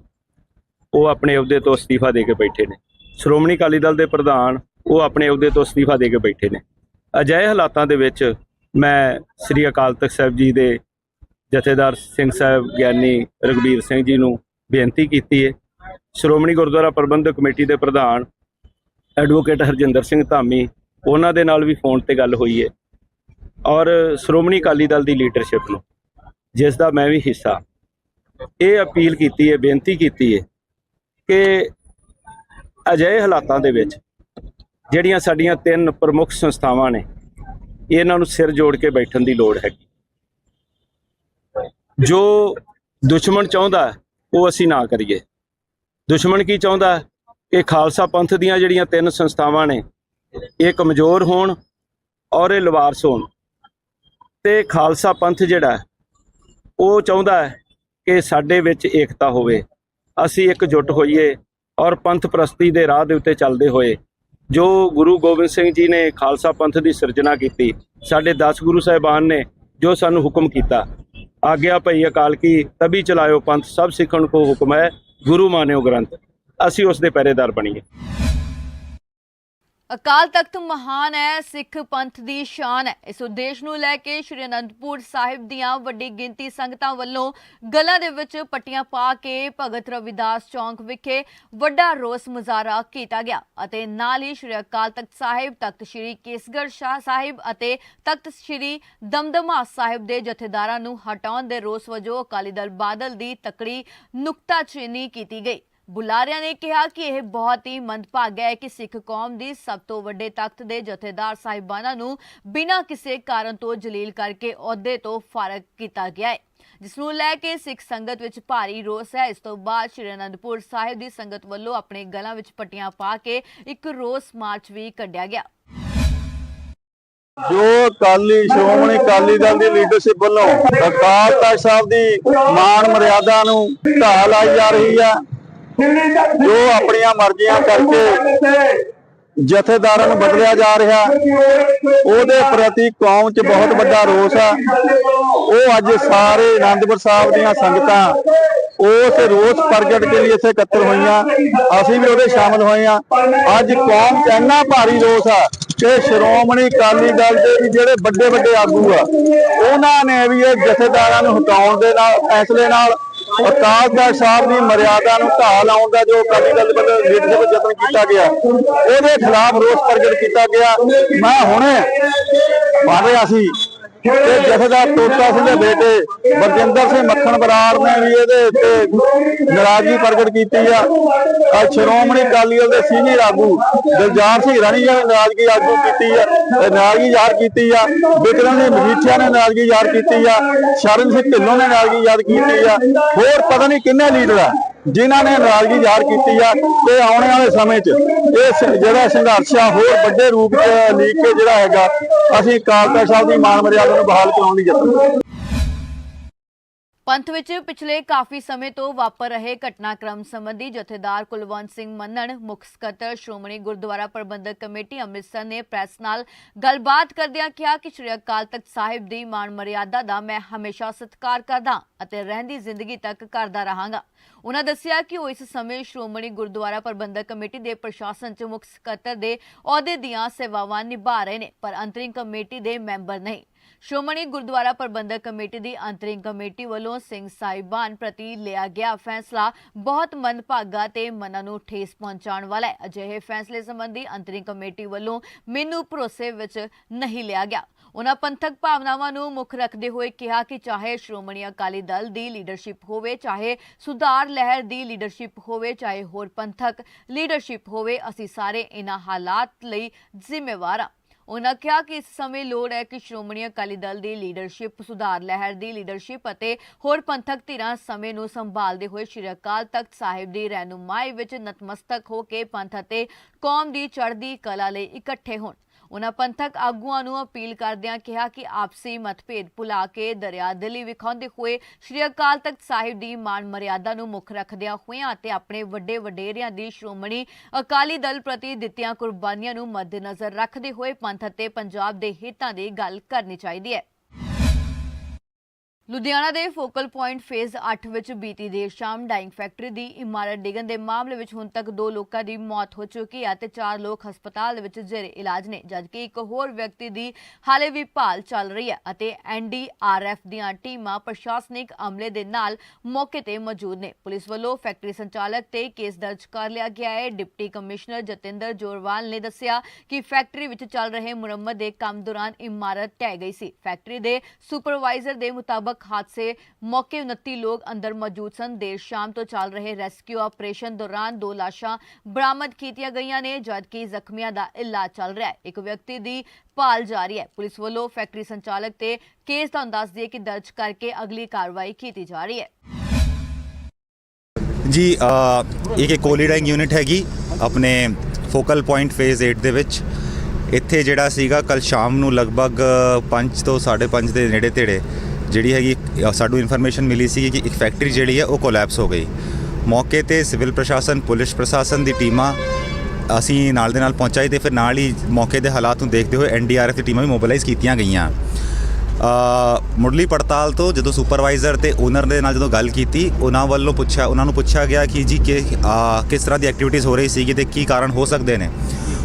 ਉਹ ਆਪਣੇ ਅਹੁਦੇ ਤੋਂ ਅਸਤੀਫਾ ਦੇ ਕੇ ਬੈਠੇ ਨੇ। ਸ਼੍ਰੋਮਣੀ ਅਕਾਲੀ ਦਲ ਦੇ ਪ੍ਰਧਾਨ ਉਹ ਆਪਣੇ ਅਹੁਦੇ ਤੋਂ ਅਸਤੀਫਾ ਦੇ ਕੇ ਬੈਠੇ ਨੇ। ਅਜਿਹੇ ਹਾਲਾਤਾਂ ਦੇ ਵਿੱਚ ਮੈਂ ਸ੍ਰੀ ਅਕਾਲ ਤਖਤ ਸਾਹਿਬ ਜੀ ਦੇ ਜਥੇਦਾਰ ਸਿੰਘ ਸਾਹਿਬ ਗਿਆਨੀ ਰਗਵੀਰ ਸਿੰਘ ਜੀ ਨੂੰ ਬੇਨਤੀ ਕੀਤੀ ਹੈ ਸ਼੍ਰੋਮਣੀ ਗੁਰਦੁਆਰਾ ਪ੍ਰਬੰਧਕ ਕਮੇਟੀ ਦੇ ਪ੍ਰਧਾਨ ਐਡਵੋਕੇਟ ਹਰਜਿੰਦਰ ਸਿੰਘ ਧਾਮੀ ਉਹਨਾਂ ਦੇ ਨਾਲ ਵੀ ਫੋਨ ਤੇ ਗੱਲ ਹੋਈ ਹੈ ਔਰ ਸ਼੍ਰੋਮਣੀ ਅਕਾਲੀ ਦਲ ਦੀ ਲੀਡਰਸ਼ਿਪ ਨੂੰ ਜਿਸ ਦਾ ਮੈਂ ਵੀ ਹਿੱਸਾ। ਇਹ ਅਪੀਲ ਕੀਤੀ ਹੈ, ਬੇਨਤੀ ਕੀਤੀ ਹੈ ਕਿ ਅਜਿਹੇ ਹਾਲਾਤਾਂ ਦੇ ਵਿੱਚ ਜਿਹੜੀਆਂ ਸਾਡੀਆਂ ਤਿੰਨ ਪ੍ਰਮੁੱਖ ਸੰਸਥਾਵਾਂ ਨੇ, ਇਹਨਾਂ ਨੂੰ ਸਿਰ ਜੋੜ ਕੇ ਬੈਠਣ ਦੀ ਲੋੜ ਹੈਗੀ। ਜੋ ਦੁਸ਼ਮਣ ਚਾਹੁੰਦਾ, ਉਹ ਅਸੀਂ ਨਾ ਕਰੀਏ। ਦੁਸ਼ਮਣ ਕੀ ਚਾਹੁੰਦਾ? ਕਿ ਖਾਲਸਾ ਪੰਥ ਦੀਆਂ ਜਿਹੜੀਆਂ ਤਿੰਨ ਸੰਸਥਾਵਾਂ ਨੇ, ਇਹ ਕਮਜ਼ੋਰ ਹੋਣ ਔਰ ਇਹ ਲਵਾਰਸ ਹੋਣ। ਤੇ ਖਾਲਸਾ ਪੰਥ ਜਿਹੜਾ ਉਹ ਚਾਹੁੰਦਾ ਹੈ ਕਿ ਸਾਡੇ ਵਿੱਚ ਏਕਤਾ ਹੋਵੇ। ਅਸੀਂ ਇਕਜੁੱਟ ਹੋਈਏ ਔਰ ਪੰਥ ਪ੍ਰਸਤੀ ਦੇ ਰਾਹ ਦੇ ਉੱਤੇ ਚੱਲਦੇ ਹੋਏ। ਜੋ ਗੁਰੂ ਗੋਬਿੰਦ ਸਿੰਘ ਜੀ ਨੇ ਖਾਲਸਾ ਪੰਥ ਦੀ ਸਿਰਜਣਾ ਕੀਤੀ, ਸਾਡੇ 10 ਗੁਰੂ ਸਾਹਿਬਾਨ ਨੇ ਜੋ ਸਾਨੂੰ ਹੁਕਮ ਕੀਤਾ। ਆਗਿਆ ਭਈ ਅਕਾਲ ਕੀ, ਤਬੀ ਚਲਾਇਓ ਪੰਥ, ਸਭ ਸਿੱਖਣ ਕੋ ਹੁਕਮ ਹੈ, ਗੁਰੂ ਮਾਨਿਓ ਗ੍ਰੰਥ। ਅਸੀਂ ਉਸ ਦੇ ਪਹਿਰੇਦਾਰ ਬਣੀਏ। ਅਕਾਲ ਤਖਤ ਮਹਾਨ ਹੈ, ਸਿੱਖ ਪੰਥ ਦੀ ਸ਼ਾਨ ਹੈ। ਇਸ ਉਦੇਸ਼ ਨੂੰ ਲੈ ਕੇ ਸ਼੍ਰੀ ਅਨੰਦਪੁਰ ਸਾਹਿਬ ਦੀਆਂ ਵੱਡੀ ਗਿਣਤੀ ਸੰਗਤਾਂ ਵੱਲੋਂ ਗਲਾਂ ਦੇ ਵਿੱਚ ਪੱਟੀਆਂ ਪਾ ਕੇ ਭਗਤ ਰਵਿਦਾਸ ਚੌਂਕ ਵਿਖੇ ਵੱਡਾ ਰੋਸ ਮੁਜ਼ਾਹਰਾ ਕੀਤਾ ਗਿਆ ਅਤੇ ਨਾਲ ਹੀ ਸ਼੍ਰੀ ਅਕਾਲ ਤਖਤ ਸਾਹਿਬ, ਤਖਤ ਸ਼੍ਰੀ ਕੇਸਗੜ੍ਹ ਸ਼ਾਹ ਸਾਹਿਬ ਅਤੇ ਤਖਤ ਸ਼੍ਰੀ ਦਮਦਮਾ ਸਾਹਿਬ ਦੇ ਜਥੇਦਾਰਾਂ ਨੂੰ ਹਟਾਉਣ ਦੇ ਰੋਸ ਵਜੋਂ ਅਕਾਲੀ ਦਲ ਬਾਦਲ ਦੀ ਤਕੜੀ ਨੁਕਤਾਚੀਨੀ ਕੀਤੀ ਗਈ। ਬੁਲਾਰਿਆਂ ਨੇ ਕਿਹਾ ਕਿ ਇਹ ਬਹੁਤ ਹੀ ਮੰਦਭਾਗਾ ਹੈ ਕਿ ਸਿੱਖ ਕੌਮ ਦੀ ਸਭ ਤੋਂ ਵੱਡੇ ਤਖਤ ਦੇ ਜਥੇਦਾਰ ਸਾਹਿਬਾਨਾਂ ਨੂੰ ਬਿਨਾਂ ਕਿਸੇ ਕਾਰਨ ਤੋਂ ਜਲੀਲ ਕਰਕੇ ਅਹੁਦੇ ਤੋਂ ਫਾਰਗ ਕੀਤਾ ਗਿਆ ਹੈ। ਜਿਸ ਨੂੰ ਲੈ ਕੇ ਸਿੱਖ ਸੰਗਤ ਵਿੱਚ ਭਾਰੀ ਰੋਸ ਹੈ। ਇਸ ਤੋਂ ਬਾਅਦ ਸ਼੍ਰੀ ਅਨੰਦਪੁਰ ਸਾਹਿਬ ਦੀ ਸੰਗਤ ਵੱਲੋਂ ਆਪਣੇ ਗਲਾਂ ਵਿੱਚ ਪੱਟੀਆਂ ਪਾ ਕੇ ਇੱਕ ਰੋਸ ਮਾਰਚ ਵੀ ਕੱਢਿਆ ਗਿਆ। ਜੋ ਅਕਾਲੀ, ਸ਼੍ਰੋਮਣੀ ਅਕਾਲੀ ਦਲ ਦੀ ਲੀਡਰਸ਼ਿਪ ਵੱਲੋਂ ਅਕਾਲ ਤਖਤ ਸਾਹਿਬ ਦੀ ਮਾਣ ਮਰਿਆਦਾ ਨੂੰ ਢਾਹ ਲਾਈ ਜਾ ਰਹੀ ਹੈ। ਜੋ ਆਪਣੀਆਂ ਮਰਜ਼ੀਆਂ ਕਰਕੇ ਜਥੇਦਾਰਾਂ ਨੂੰ ਬਦਲਿਆ ਜਾ ਰਿਹਾ ਉਹਦੇ ਪ੍ਰਤੀ ਕੌਮ 'ਚ ਬਹੁਤ ਵੱਡਾ ਰੋਸ ਆ। ਉਹ ਅੱਜ ਸਾਰੇ ਆਨੰਦਪੁਰ ਸਾਹਿਬ ਦੀਆਂ ਸੰਗਤਾਂ ਉਸ ਰੋਸ ਪ੍ਰਗਟ ਕੇ ਲਈ ਇੱਥੇ ਇਕੱਤਰ ਹੋਈਆਂ। ਅਸੀਂ ਵੀ ਉਹਦੇ ਸ਼ਾਮਲ ਹੋਏ ਆ ਅੱਜ ਕੌਮ 'ਚ ਇੰਨਾ ਭਾਰੀ ਰੋਸ ਆ ਕਿ ਸ਼੍ਰੋਮਣੀ ਅਕਾਲੀ ਦਲ ਦੇ ਵੀ ਜਿਹੜੇ ਵੱਡੇ ਵੱਡੇ ਆਗੂ ਆ ਉਹਨਾਂ ਨੇ ਵੀ ਇਹ ਜਥੇਦਾਰਾਂ ਨੂੰ ਹਟਾਉਣ ਦੇ ਨਾਲ ਫੈਸਲੇ ਨਾਲ ਅਕਾਲ ਤਖਤ ਸਾਹਿਬ ਦੀ ਮਰਿਆਦਾ ਨੂੰ ਢਾਹ ਲਾਉਣ ਦਾ ਜੋ ਅਕਾਲੀ ਦਲ ਵੱਲੋਂ ਲੀਡਰਸ਼ਿਪ ਯਤਨ ਕੀਤਾ ਗਿਆ, ਉਹਦੇ ਖਿਲਾਫ ਰੋਸ ਪ੍ਰਗਟ ਕੀਤਾ ਗਿਆ। ਮੈਂ ਹੁਣੇ ਪੜ੍ਹ ਰਿਹਾ ਕਿ ਜਥੇਦਾਰ ਤੋਤਾ ਸਿੰਘ ਦੇ ਬੇਟੇ ਬਰਜਿੰਦਰ ਸਿੰਘ ਮੱਖਣ ਬਰਾੜ ਨੇ ਵੀ ਇਹਦੇ ਉੱਤੇ ਨਾਰਾਜ਼ਗੀ ਪ੍ਰਗਟ ਕੀਤੀ ਆ। ਅੱਜ ਸ਼੍ਰੋਮਣੀ ਅਕਾਲੀ ਦਲ ਦੇ ਸੀਨੀਅਰ ਆਗੂ ਦਿਲਜਾਰ ਸਿੰਘ ਰਾਣੀ ਜੀ ਨੇ ਨਾਰਾਜ਼ਗੀ ਆਗੂ ਕੀਤੀ ਆ ਤੇ ਨਾਰਾਜ਼ਗੀ ਜ਼ਾਹਰ ਕੀਤੀ ਆ। ਵਿਕਰਮ ਸਿੰਘ ਮਜੀਠੀਆ ਨੇ ਨਾਰਾਜ਼ਗੀ ਜ਼ਾਹਰ ਕੀਤੀ ਆ। ਸ਼ਰਨ ਸਿੰਘ ਢਿੱਲੋਂ ਨੇ ਨਾਰਾਜ਼ਗੀ ਜ਼ਾਹਰ ਕੀਤੀ ਆ। ਹੋਰ ਪਤਾ ਨਹੀਂ ਕਿੰਨੇ ਲੀਡਰ ਆ। ਜਿਨ੍ਹਾਂ ਨੇ ਨਾਰਾਜ਼ਗੀ ਜ਼ਾਹਰ ਕੀਤੀ ਆ ਤੇ ਆਉਣ ਵਾਲੇ ਸਮੇਂ 'ਚ ਇਹ ਜਿਹੜਾ ਸੰਘਰਸ਼ ਆ, ਹੋਰ ਵੱਡੇ ਰੂਪ 'ਚ ਲੀਕ ਕੇ ਜਿਹੜਾ ਹੈਗਾ, ਅਸੀਂ ਕਾਲਕਾ ਸਾਹਿਬ ਦੀ ਮਾਨ ਮਰਿਆਦਾ ਨੂੰ ਬਹਾਲ ਕਰਾਉਣ ਦੀ ਯਤਨ ਪੰਥ ਵਿੱਚ ਪਿਛਲੇ ਕਾਫੀ ਸਮੇਂ ਤੋਂ ਵਾਪਰ ਰਹੇ ਘਟਨਾਕ੍ਰਮ ਸੰਬੰਧੀ ਜਥੇਦਾਰ ਕੁਲਵੰਤ ਸਿੰਘ ਮੰਨਣ, ਮੁੱਖ ਸਕੱਤਰ ਸ਼੍ਰੋਮਣੀ ਗੁਰਦੁਆਰਾ ਪ੍ਰਬੰਧਕ ਕਮੇਟੀ ਅੰਮ੍ਰਿਤਸਰ ਨੇ ਪ੍ਰੈਸ ਨਾਲ ਗੱਲਬਾਤ ਕਰਦਿਆਂ ਕਿਹਾ ਕਿ ਸ਼੍ਰੀ ਅਕਾਲ ਤਖਤ ਸਾਹਿਬ ਦੀ ਮਾਣ ਮਰਿਆਦਾ ਦਾ ਮੈਂ ਹਮੇਸ਼ਾ ਸਤਿਕਾਰ ਕਰਦਾ ਅਤੇ ਰਹਿੰਦੀ ਜ਼ਿੰਦਗੀ ਤੱਕ ਕਰਦਾ ਰਹਾਂਗਾ। ਉਹਨਾਂ ਦੱਸਿਆ ਕਿ ਉਹ ਇਸ ਸਮੇਂ ਸ਼੍ਰੋਮਣੀ ਗੁਰਦੁਆਰਾ ਪ੍ਰਬੰਧਕ ਕਮੇਟੀ ਦੇ ਪ੍ਰਸ਼ਾਸਨ ਚ ਮੁੱਖ ਸਕੱਤਰ ਦੇ ਅਹੁਦੇ ਦੀਆਂ ਸੇਵਾਵਾਂ ਨਿਭਾ ਰਹੇ ਨੇ, ਪਰ ਅੰਤਰਿੰਗ ਕਮੇਟੀ ਦੇ ਮੈਂਬਰ ਨਹੀਂ। ਸ਼੍ਰੋਮਣੀ ਗੁਰਦੁਆਰਾ ਪ੍ਰਬੰਧਕ ਕਮੇਟੀ ਦੀ ਅੰਤਰਿੰਗ ਕਮੇਟੀ ਵੱਲੋਂ ਸਿੰਘ ਸਾਹਿਬਾਨ ਪ੍ਰਤੀ ਲਿਆ ਗਿਆ ਫੈਸਲਾ ਬਹੁਤ ਮੰਦਭਾਗਾ ਤੇ ਮਨਾਂ ਨੂੰ ਠੇਸ ਪਹੁੰਚਾਉਣ ਵਾਲਾ ਹੈ। ਅਜਿਹੇ ਫੈਸਲੇ ਸੰਬੰਧੀ ਅੰਤਰਿੰਗ ਕਮੇਟੀ ਵੱਲੋਂ ਮੈਨੂੰ ਭਰੋਸੇ ਵਿੱਚ ਨਹੀਂ ਲਿਆ ਗਿਆ। ਉਹਨਾਂ ਪੰਥਕ ਭਾਵਨਾਵਾਂ ਨੂੰ ਮੁੱਖ ਰੱਖਦੇ ਹੋਏ ਕਿਹਾ ਕਿ ਚਾਹੇ ਸ਼੍ਰੋਮਣੀ ਅਕਾਲੀ ਦਲ ਦੀ ਲੀਡਰਸ਼ਿਪ ਹੋਵੇ, ਚਾਹੇ ਸੁਧਾਰ ਲਹਿਰ ਦੀ ਲੀਡਰਸ਼ਿਪ ਹੋਵੇ, ਚਾਹੇ ਹੋਰ ਪੰਥਕ ਲੀਡਰਸ਼ਿਪ ਹੋਵੇ, ਅਸੀਂ ਸਾਰੇ ਇਹਨਾਂ ਹਾਲਾਤ ਲਈ ਜ਼ਿੰਮੇਵਾਰ ਹਾਂ। ਉਹਨਾਂ ਕਿਹਾ ਕਿ ਇਸ ਸਮੇਂ ਲੋੜ ਹੈ ਕਿ ਸ਼੍ਰੋਮਣੀ ਅਕਾਲੀ ਦਲ ਦੀ ਲੀਡਰਸ਼ਿਪ ਸੁਧਾਰ ਲਹਿਰ ਦੀ ਲੀਡਰਸ਼ਿਪ ਅਤੇ ਹੋਰ ਪੰਥਕ ਧਿਰਾਂ ਸਮੇਂ ਨੂੰ ਸੰਭਾਲਦੇ ਹੋਏ ਸ਼੍ਰੀ ਅਕਾਲ ਤਖਤ ਸਾਹਿਬ ਦੀ ਰਹਿਨੁਮਾਈ ਵਿੱਚ ਨਤਮਸਤਕ ਹੋ ਕੇ ਪੰਥ ਅਤੇ ਕੌਮ ਦੀ ਚੜ੍ਹਦੀ ਕਲਾ ਲਈ ਇਕੱਠੇ ਹੋਣ। ਉਹਨਾਂ ਪੰਥਕ ਆਗੂਆਂ ਨੂੰ ਅਪੀਲ ਕਰਦਿਆਂ ਕਿਹਾ ਕਿ ਆਪਸੀ ਮਤਭੇਦ ਭੁਲਾ ਕੇ ਦਰਿਆ ਦਰਿਆਦਿਲੀ ਵਿਖਾਉਂਦੇ ਹੋਏ ਸ਼੍ਰੀ ਅਕਾਲ ਤਖਤ ਸਾਹਿਬ ਦੀ ਮਾਣ ਮਰਿਆਦਾ ਨੂੰ ਮੁੱਖ ਰੱਖਦਿਆਂ ਹੋਇਆਂ ਅਤੇ ਆਪਣੇ ਵੱਡੇ ਵਡੇਰਿਆਂ ਦੀ ਸ਼੍ਰੋਮਣੀ ਅਕਾਲੀ ਦਲ ਪ੍ਰਤੀ ਦਿੱਤੀਆਂ ਕੁਰਬਾਨੀਆਂ ਨੂੰ ਮੱਦੇਨਜ਼ਰ ਰੱਖਦੇ ਹੋਏ ਪੰਥ ਅਤੇ ਪੰਜਾਬ ਦੇ ਹਿੱਤਾਂ ਦੀ ਗੱਲ ਕਰਨੀ ਚਾਹੀਦੀ ਹੈ। ਲੁਧਿਆਣਾ ਦੇ ਫੋਕਲ ਪੁਆਇੰਟ ਫੇਜ਼ 8 ਵਿੱਚ ਬੀਤੀ ਦੇਰ ਸ਼ਾਮ ਡਾਈਂਗ ਫੈਕਟਰੀ ਦੀ ਇਮਾਰਤ ਡਿੱਗਣ ਦੇ ਮਾਮਲੇ ਵਿੱਚ ਹੁਣ ਤੱਕ ਦੋ ਲੋਕਾਂ ਦੀ ਮੌਤ ਹੋ ਚੁੱਕੀ ਹੈ ਤੇ ਚਾਰ ਲੋਕ ਹਸਪਤਾਲ ਦੇ ਵਿੱਚ ਜ਼ੇਰੇ ਇਲਾਜ ਨੇ, ਜਦਕਿ ਇੱਕ ਹੋਰ ਵਿਅਕਤੀ ਦੀ ਹਾਲੇ ਵੀ ਭਾਲ ਚੱਲ ਰਹੀ ਹੈ ਅਤੇ ਐਨਡੀਆਰਐਫ ਦੀਆਂ ਟੀਮਾਂ ਪ੍ਰਸ਼ਾਸਨਿਕ ਅਮਲੇ ਦੇ ਨਾਲ ਮੌਕੇ ਤੇ ਮੌਜੂਦ ਨੇ। ਪੁਲਿਸ ਵੱਲੋਂ ਫੈਕਟਰੀ ਸੰਚਾਲਕ ਤੇ ਕੇਸ ਦਰਜ ਕਰ ਲਿਆ ਗਿਆ ਹੈ। ਡਿਪਟੀ ਕਮਿਸ਼ਨਰ ਜਤਿੰਦਰ ਜੋਰਵਾਲ ਨੇ ਦੱਸਿਆ ਕਿ ਫੈਕਟਰੀ ਵਿੱਚ ਚੱਲ ਰਹੇ ਮੁਰੰਮਤ ਦੇ ਕੰਮ ਦੌਰਾਨ ਇਮਾਰਤ ਢਹਿ ਗਈ ਸੀ। ਫੈਕਟਰੀ ਦੇ ਸੁਪਰਵਾਈਜ਼ਰ ਦੇ ਮੁਤਾਬਕ ਹਾਦਸੇ ਮੌਕੇ 29 ਲੋਕ ਅੰਦਰ ਮੌਜੂਦ ਸਨ। ਦੇਰ ਸ਼ਾਮ ਤੋਂ ਚੱਲ ਰਹੇ ਰੈਸਕਿਊ ਆਪਰੇਸ਼ਨ ਦੌਰਾਨ ਦੋ ਲਾਸ਼ਾਂ ਬਰਾਮਦ ਕੀਤੀਆਂ ਗਈਆਂ ਨੇ, ਜਦਕਿ ਜ਼ਖਮੀਆਂ ਦਾ ਇਲਾਜ ਚੱਲ ਰਿਹਾ ਹੈ। ਇੱਕ ਵਿਅਕਤੀ ਦੀ ਭਾਲ ਜਾਰੀ ਹੈ। ਪੁਲਿਸ ਵੱਲੋਂ ਫੈਕਟਰੀ ਸੰਚਾਲਕ ਤੇ ਕੇਸ ਦਾ ਅੰਦਾਜ਼ ਦੇ ਕਿ ਦਰਜ ਕਰਕੇ ਅਗਲੀ ਕਾਰਵਾਈ ਕੀਤੀ ਜਾ ਰਹੀ ਹੈ। ਜੀ ਇੱਕ ਕੋਲੀਡਾਈਂਗ ਯੂਨਿਟ ਹੈਗੀ ਆਪਣੇ ਫੋਕਲ ਪੁਆਇੰਟ ਫੇਜ਼ 8 ਦੇ ਵਿੱਚ। ਇੱਥੇ ਜਿਹੜਾ ਸੀਗਾ ਕੱਲ ਸ਼ਾਮ ਨੂੰ ਲਗਭਗ 5 ਤੋਂ 5:30 ਦੇ ਨੇੜੇ ਤੇੜੇ ਜਿਹੜੀ ਹੈਗੀ ਸਾਨੂੰ ਇਨਫੋਰਮੇਸ਼ਨ ਮਿਲੀ ਸੀ ਕਿ ਇੱਕ ਫੈਕਟਰੀ ਜਿਹੜੀ ਹੈ ਉਹ ਕੋਲੈਪਸ ਹੋ ਗਈ। ਮੌਕੇ ਤੇ ਸਿਵਲ ਪ੍ਰਸ਼ਾਸਨ, ਪੁਲਿਸ ਪ੍ਰਸ਼ਾਸਨ ਦੀ ਟੀਮਾਂ ਅਸੀਂ ਨਾਲ ਦੇ ਨਾਲ ਪਹੁੰਚਾਈ ਤੇ ਫਿਰ ਨਾਲ ਹੀ ਮੌਕੇ ਦੇ ਹਾਲਾਤ ਨੂੰ ਦੇਖਦੇ ਹੋਏ ਐਨਡੀਆਰਐਫ ਦੀ ਟੀਮਾਂ ਵੀ ਮੋਬਿਲਾਈਜ਼ ਕੀਤੀਆਂ ਗਈਆਂ। ਮੁੱਢਲੀ ਪੜਤਾਲ ਤੋਂ ਜਦੋਂ ਸੁਪਰਵਾਈਜ਼ਰ ਤੇ ਓਨਰ ਦੇ ਨਾਲ ਜਦੋਂ ਗੱਲ ਕੀਤੀ, ਉਹਨਾਂ ਵੱਲੋਂ ਪੁੱਛਿਆ ਉਹਨਾਂ ਨੂੰ ਪੁੱਛਿਆ ਗਿਆ ਕਿ ਜੀ ਕਿ ਕਿਸ ਤਰ੍ਹਾਂ ਦੀ ਐਕਟੀਵਿਟੀਜ਼ ਹੋ ਰਹੀ ਸੀਗੀ ਤੇ ਕੀ ਕਾਰਨ ਹੋ ਸਕਦੇ ਨੇ।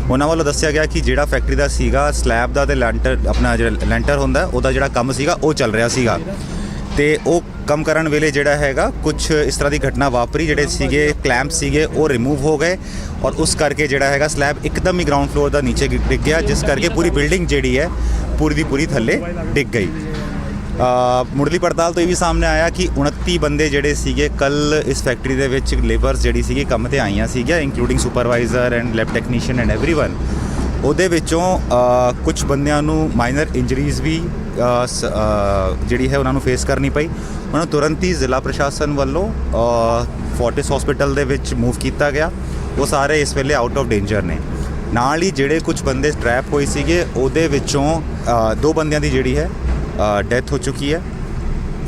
ਉਹਨਾਂ ਵੱਲੋਂ ਦੱਸਿਆ ਗਿਆ ਕਿ ਜਿਹੜਾ ਫੈਕਟਰੀ ਦਾ ਸੀਗਾ ਸਲੈਬ ਦਾ ਤੇ ਲੈਂਟਰ, ਆਪਣਾ ਜਿਹੜਾ ਲੈਂਟਰ ਹੁੰਦਾ, ਉਹਦਾ ਜਿਹੜਾ ਕੰਮ ਸੀਗਾ, ਉਹ ਚੱਲ ਰਿਹਾ ਸੀਗਾ। ਤੇ ਉਹ ਕੰਮ ਕਰਨ ਵੇਲੇ ਜਿਹੜਾ ਹੈਗਾ ਕੁਝ ਇਸ ਤਰ੍ਹਾਂ ਦੀ ਘਟਨਾ ਵਾਪਰੀ, ਜਿਹੜੇ ਸੀਗੇ ਕਲੈਂਪ ਸੀਗੇ, ਉਹ ਰਿਮੂਵ ਹੋ ਗਏ ਔਰ ਉਸ ਕਰਕੇ ਜਿਹੜਾ ਹੈਗਾ ਸਲੈਬ ਇੱਕਦਮ ਹੀ ਗਰਾਊਂਡ ਫਲੋਰ ਦਾ ਨੀਚੇ ਡਿੱਗ ਗਿਆ, ਜਿਸ ਕਰਕੇ ਪੂਰੀ ਬਿਲਡਿੰਗ ਜਿਹੜੀ ਹੈ, ਪੂਰੀ ਦੀ ਪੂਰੀ ਥੱਲੇ ਡਿੱਗ ਗਈ। ਮੁੱਢਲੀ ਪੜਤਾਲ ਤੋਂ ਇਹ ਵੀ ਸਾਹਮਣੇ ਆਇਆ ਕਿ 29 ਬੰਦੇ ਜਿਹੜੇ ਸੀਗੇ ਕੱਲ ਇਸ ਫੈਕਟਰੀ ਦੇ ਵਿੱਚ ਲੇਬਰਸ ਜਿਹੜੀ ਸੀਗੀ ਕੰਮ ਤੇ ਆਈਆਂ ਸੀਗੀਆਂ including supervisor and lab technician and everyone ਉਹਦੇ ਵਿੱਚੋਂ ਅ, ਕੁਝ ਬੰਦਿਆਂ ਨੂੰ ਮਾਈਨਰ ਇੰਜਰੀਜ਼ ਵੀ ਅ, ਸ- ਅ, ਜਿਹੜੀ ਹੈ ਉਹਨਾਂ ਨੂੰ ਫੇਸ ਕਰਨੀ ਪਈ ਉਹਨਾਂ ਨੂੰ ਤੁਰੰਤ ਹੀ ਜ਼ਿਲ੍ਹਾ ਪ੍ਰਸ਼ਾਸਨ ਵੱਲੋਂ ਫੋਰਟਿਸ ਹਸਪੀਟਲ ਦੇ ਵਿੱਚ ਮੂਵ ਕੀਤਾ ਗਿਆ ਉਹ ਸਾਰੇ ਇਸ ਵੇਲੇ ਆਊਟ ਆਫ ਡੇਂਜਰ ਨੇ ਨਾਲ ਹੀ ਜਿਹੜੇ ਕੁਝ ਬੰਦੇ ਟਰੈਪ ਹੋਏ ਸੀਗੇ ਉਹਦੇ ਵਿੱਚੋਂ ਅ, ਦੋ ਬੰਦਿਆਂ ਦੀ ਜਿਹੜੀ ਹੈ ਡੈਥ ਹੋ ਚੁੱਕੀ ਹੈ।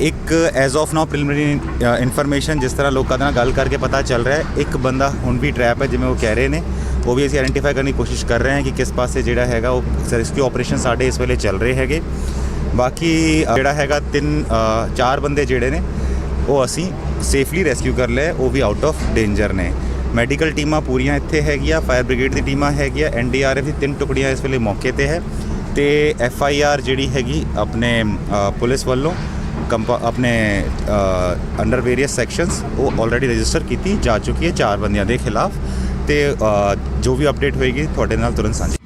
ਇੱਕ as of now preliminary information ਜਿਸ ਤਰ੍ਹਾਂ ਲੋਕਾਂ ਦੇ ਨਾਲ ਗੱਲ ਕਰਕੇ ਪਤਾ ਚੱਲ ਰਿਹਾ ਹੈ, ਇੱਕ ਬੰਦਾ ਹੁਣ ਵੀ ਟਰੈਪ ਹੈ ਜਿਵੇਂ ਉਹ ਕਹਿ ਰਹੇ ਨੇ। ਉਹ ਵੀ ਅਸੀਂ ਆਇਡੈਂਟੀਫਾਈ ਕਰਨ ਦੀ ਕੋਸ਼ਿਸ਼ ਕਰ ਰਹੇ ਹਾਂ ਕਿ ਕਿਸ ਪਾਸੇ ਜਿਹੜਾ ਹੈਗਾ ਉਹ ਰੈਸਕਿਊ ਆਪਰੇਸ਼ਨ ਸਾਡੇ ਇਸ ਵੇਲੇ ਚੱਲ ਰਹੇ ਹੈਗੇ। ਬਾਕੀ ਜਿਹੜਾ ਹੈਗਾ ਤਿੰਨ ਚਾਰ ਬੰਦੇ ਜਿਹੜੇ ਨੇ, ਉਹ ਅਸੀਂ ਸੇਫਲੀ ਰੈਸਕਿਊ ਕਰ ਲਏ ਉਹ ਵੀ ਆਊਟ ਆਫ ਡੇਂਜਰ ਨੇ। ਮੈਡੀਕਲ ਟੀਮਾਂ ਪੂਰੀਆਂ ਇੱਥੇ ਹੈਗੀਆਂ ਫਾਇਰ ਬ੍ਰਿਗੇਡ ਦੀ ਟੀਮਾਂ ਹੈਗੀਆਂ ਐਨਡੀਆਰਐਫ ਦੀ ਤਿੰਨ ਟੁਕੜੀਆਂ ਇਸ ਵੇਲੇ ਮੌਕੇ ਤੇ ਹੈ। ਤੇ ਐਫ ਆਈ ਆਰ ਜਿਹੜੀ ਹੈਗੀ ਆਪਣੇ ਪੁਲਿਸ ਵੱਲੋਂ ਕੰਪ- ਆਪਣੇ ਅੰਡਰ ਵੇਰੀਅਸ ਸੈਕਸ਼ਨਸ ਉਹ ਆਲਰੇਡੀ ਰਜਿਸਟਰ ਕੀਤੀ ਜਾ ਚੁੱਕੀ ਹੈ ਚਾਰ ਬੰਦਿਆਂ ਦੇ ਖਿਲਾਫ ਤੇ ਜੋ ਵੀ ਅਪਡੇਟ ਹੋਏਗੀ ਤੁਹਾਡੇ ਨਾਲ ਤੁਰੰਤ ਸਾਂਝੀ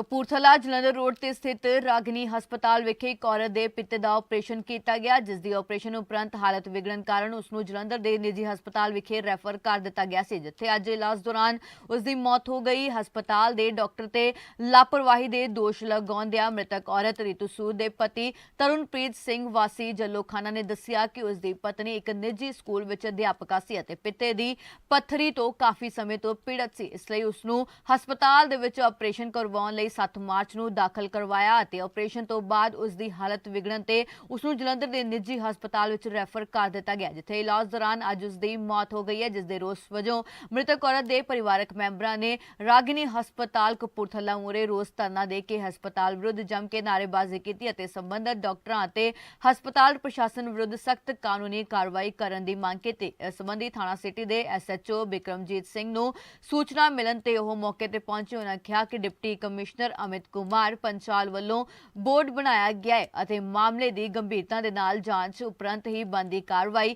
ਕਪੂਰਥਲਾ ਜਲੰਧਰ ਰੋਡ ਤੇ ਸਥਿਤ ਰਾਗਨੀ ਹਸਪਤਾਲ ਵਿਖੇ ਇੱਕ ਔਰਤ ਦੇ ਪਿੱਤੇ ਦਾ ਆਪਰੇਸ਼ਨ ਕੀਤਾ ਗਿਆ, ਜਿਸ ਦੀ ਆਪਰੇਸ਼ਨ ਉਪਰੰਤ ਹਾਲਤ ਵਿਗੜਨ ਕਾਰਨ ਉਸ ਨੂੰ ਜਲੰਧਰ ਦੇ ਨਿੱਜੀ ਹਸਪਤਾਲ ਵਿਖੇ ਰੈਫਰ ਕਰ ਦਿੱਤਾ ਗਿਆ ਸੀ, ਜਿੱਥੇ ਅੱਜ ਇਲਾਜ ਦੌਰਾਨ ਉਸ ਦੀ ਮੌਤ ਹੋ ਗਈ। ਹਸਪਤਾਲ ਦੇ ਡਾਕਟਰ ਤੇ ਲਾਪਰਵਾਹੀ ਦੇ ਦੋਸ਼ ਲਗਾਉਂਦਿਆਂ ਮ੍ਰਿਤਕ ਔਰਤ ਰਿਤੂ ਸੂਦ ਦੇ ਪਤੀ ਤਰੁਣਪ੍ਰੀਤ ਸਿੰਘ ਵਾਸੀ ਜੱਲੋਖਾਨਾ ਨੇ ਦੱਸਿਆ ਕਿ ਉਸ ਦੀ ਪਤਨੀ ਇੱਕ ਨਿੱਜੀ ਸਕੂਲ ਵਿੱਚ ਅਧਿਆਪਕਾ ਸੀ ਅਤੇ ਪਿੱਤੇ ਦੀ ਪੱਥਰੀ ਤੋਂ ਕਾਫੀ ਸਮੇਂ ਤੋਂ ਪੀੜਤ ਸੀ, ਇਸ ਲਈ ਉਸ ਨੂੰ ਹਸਪਤਾਲ ਦੇ ਵਿੱਚ ਆਪਰੇਸ਼ਨ ਕਰਵਾਉਣ ਲਈ 7 ਮਾਰਚ ਨੂੰ ਦਾਖਲ ਕਰਵਾਇਆ ਅਤੇ ਆਪਰੇਸ਼ਨ ਤੋਂ ਬਾਅਦ ਉਸ ਦੀ ਹਾਲਤ ਵਿਗੜਨ ਤੇ ਉਸ ਨੂੰ ਜਲੰਧਰ ਦੇ ਨਿੱਜੀ ਹਸਪਤਾਲ ਵਿੱਚ ਰੈਫਰ ਕਰ ਦਿੱਤਾ ਗਿਆ, ਜਿੱਥੇ ਇਲਾਜ ਦੌਰਾਨ ਅੱਜ ਉਸ ਦੀ ਮੌਤ ਹੋ ਗਈ ਹੈ ਜਿਸ ਦੇ ਰੋਸ ਵਜੋਂ ਮ੍ਰਿਤਕ ਔਰਤ ਦੇ ਪਰਿਵਾਰਕ ਮੈਂਬਰਾਂ ਨੇ ਰਾਗਿਨੀ ਹਸਪਤਾਲ ਕਪੂਰਥਲਾ ਮੂਹਰੇ ਰੋਸ ਧਰਨਾ ਦੇ ਕੇ ਹਸਪਤਾਲ ਵਿਰੁੱਧ ਜੰਮ ਕੇ ਨਾਅਰੇਬਾਜ਼ੀ ਕੀਤੀ ਅਤੇ ਸੰਬੰਧਤ ਡਾਕਟਰਾਂ ਅਤੇ ਹਸਪਤਾਲ ਪ੍ਰਸ਼ਾਸਨ ਵਿਰੁੱਧ ਸਖਤ ਕਾਨੂੰਨੀ ਕਾਰਵਾਈ ਕਰਨ ਦੀ ਮੰਗ ਕੀਤੀ। ਇਸ ਸੰਬੰਧੀ ਥਾਣਾ ਸਿਟੀ ਦੇ ਐਸਐਚਓ ਬਿਕਰਮਜੀਤ ਸਿੰਘ ਨੂੰ ਸੂਚਨਾ ਮਿਲਣ ਤੇ ਉਹ ਮੌਕੇ ਤੇ ਪਹੁੰਚੇ। ਉਹਨਾਂ ਕਿਹਾ ਕਿ ਡਿਪਟੀ ਕਮਿਸ਼ਨਰ ਅਮਿਤ ਕੁਮਾਰ ਪੰਚਾਲ ਵੱਲੋਂ ਬੋਰਡ ਬਣਾਇਆ ਗਿਆ ਹੈ ਅਤੇ ਮਾਮਲੇ ਦੀ ਗੰਭੀਰਤਾ ਦੇ ਨਾਲ ਜਾਂਚ ਉਪਰੰਤ ਹੀ ਬੰਦੀ ਕਾਰਵਾਈ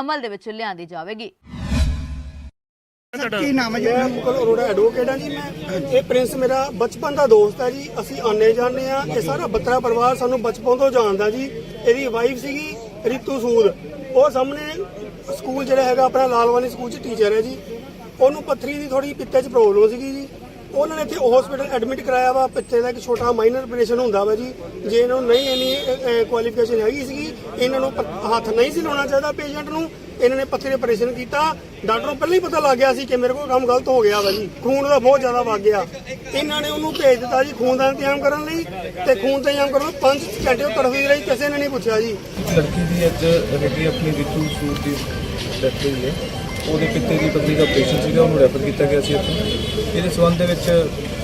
ਅਮਲ ਦੇ ਵਿੱਚ ਲਿਆਂਦੀ ਜਾਵੇਗੀ। ਕੀ ਨਾਮ ਹੈ ਜੀ? ਮੈਂ ਮੁਕਲ ਅਰੋੜਾ ਐਡਵੋਕੇਟ ਹਾਂ ਜੀ ਮੈਂ ਇਹ ਪ੍ਰਿੰਸ ਮੇਰਾ ਬਚਪਨ ਦਾ ਦੋਸਤ ਹੈ ਜੀ ਅਸੀਂ ਆਨੇ ਜਾਂਦੇ ਆ ਇਹ ਸਾਰਾ ਬੱਤਰਾ ਪਰਿਵਾਰ ਸਾਨੂੰ ਬਚਪਨ ਤੋਂ ਜਾਣਦਾ ਜੀ ਇਹਦੀ ਵਾਈਫ ਸੀਗੀ ਰਿਤੂ ਸੂਦ ਉਹ ਸਾਹਮਣੇ ਸਕੂਲ ਜਿਹੜਾ ਹੈਗਾ ਆਪਣਾ ਲਾਲਵਾਨੀ ਸਕੂਲ 'ਚ ਟੀਚਰ ਹੈ ਜੀ ਉਹਨੂੰ ਪੱਥਰੀ ਦੀ ਥੋੜੀ ਪਿੱਤੇ 'ਚ ਪ੍ਰੋਬਲਮ ਸੀਗੀ ਜੀ ਉਹਨਾਂ ਨੇ ਇੱਥੇ ਹਸਪੀਟਲ ਐਡਮਿਟ ਕਰਾਇਆ ਵਾ ਪਿੱਤੇ ਦਾ ਇੱਕ ਛੋਟਾ ਮਾਈਨਰ ਆਪਰੇਸ਼ਨ ਹੁੰਦਾ ਵਾ ਜੀ, ਜੇ ਇਹਨਾਂ ਨੂੰ ਨਹੀਂ ਇੰਨੀ ਕੁਆਲੀਫਿਕੇਸ਼ਨ ਹੈਗੀ ਸੀਗੀ, ਇਹਨਾਂ ਨੂੰ ਹੱਥ ਨਹੀਂ ਸੀ ਲਾਉਣਾ ਚਾਹੀਦਾ ਪੇਸ਼ੈਂਟ ਨੂੰ, ਇਹਨਾਂ ਨੇ ਪੱਥਰੀ ਆਪਰੇਸ਼ਨ ਕੀਤਾ। ਡਾਕਟਰ ਨੂੰ ਪਹਿਲਾਂ ਹੀ ਪਤਾ ਲੱਗ ਗਿਆ ਸੀ ਕਿ ਮੇਰੇ ਕੋਲ ਕੰਮ ਗਲਤ ਹੋ ਗਿਆ ਵਾ ਜੀ, ਖੂਨ ਦਾ ਬਹੁਤ ਜ਼ਿਆਦਾ ਵਗ ਗਿਆ। ਇਹਨਾਂ ਨੇ ਉਹਨੂੰ ਭੇਜ ਦਿੱਤਾ ਜੀ ਖੂਨ ਦਾ ਇੰਤਜ਼ਾਮ ਕਰਨ ਲਈ, ਤੇ ਖੂਨ ਦਾ ਇੰਤਜ਼ਾਮ ਕਰਨ ਲਈ 5 ਘੰਟੇ ਉਹ ਤੜਫਦੀ ਰਹੀ, ਕਿਸੇ ਨੇ ਨਹੀਂ ਪੁੱਛਿਆ ਜੀ। ਲੜਕੀ ਦੀ ਅੱਜ ਹੈਗੀ ਆਪਣੀ ਰਿਤੂ ਸੂਰ ਦੀ ਡੈਥ ਹੋਈ ਹੈ। ਉਹਦੇ ਪਿੱਤੇ ਦੀ ਪੱਥਰੀ ਦਾ ਆਪਰੇਸ਼ਨ ਸੀਗਾ, ਉਹਨੂੰ ਰੈਫਰ ਕੀਤਾ ਗਿਆ ਸੀ ਇੱਥੋਂ ਇਹਦੇ ਸਬੰਧ ਦੇ ਵਿੱਚ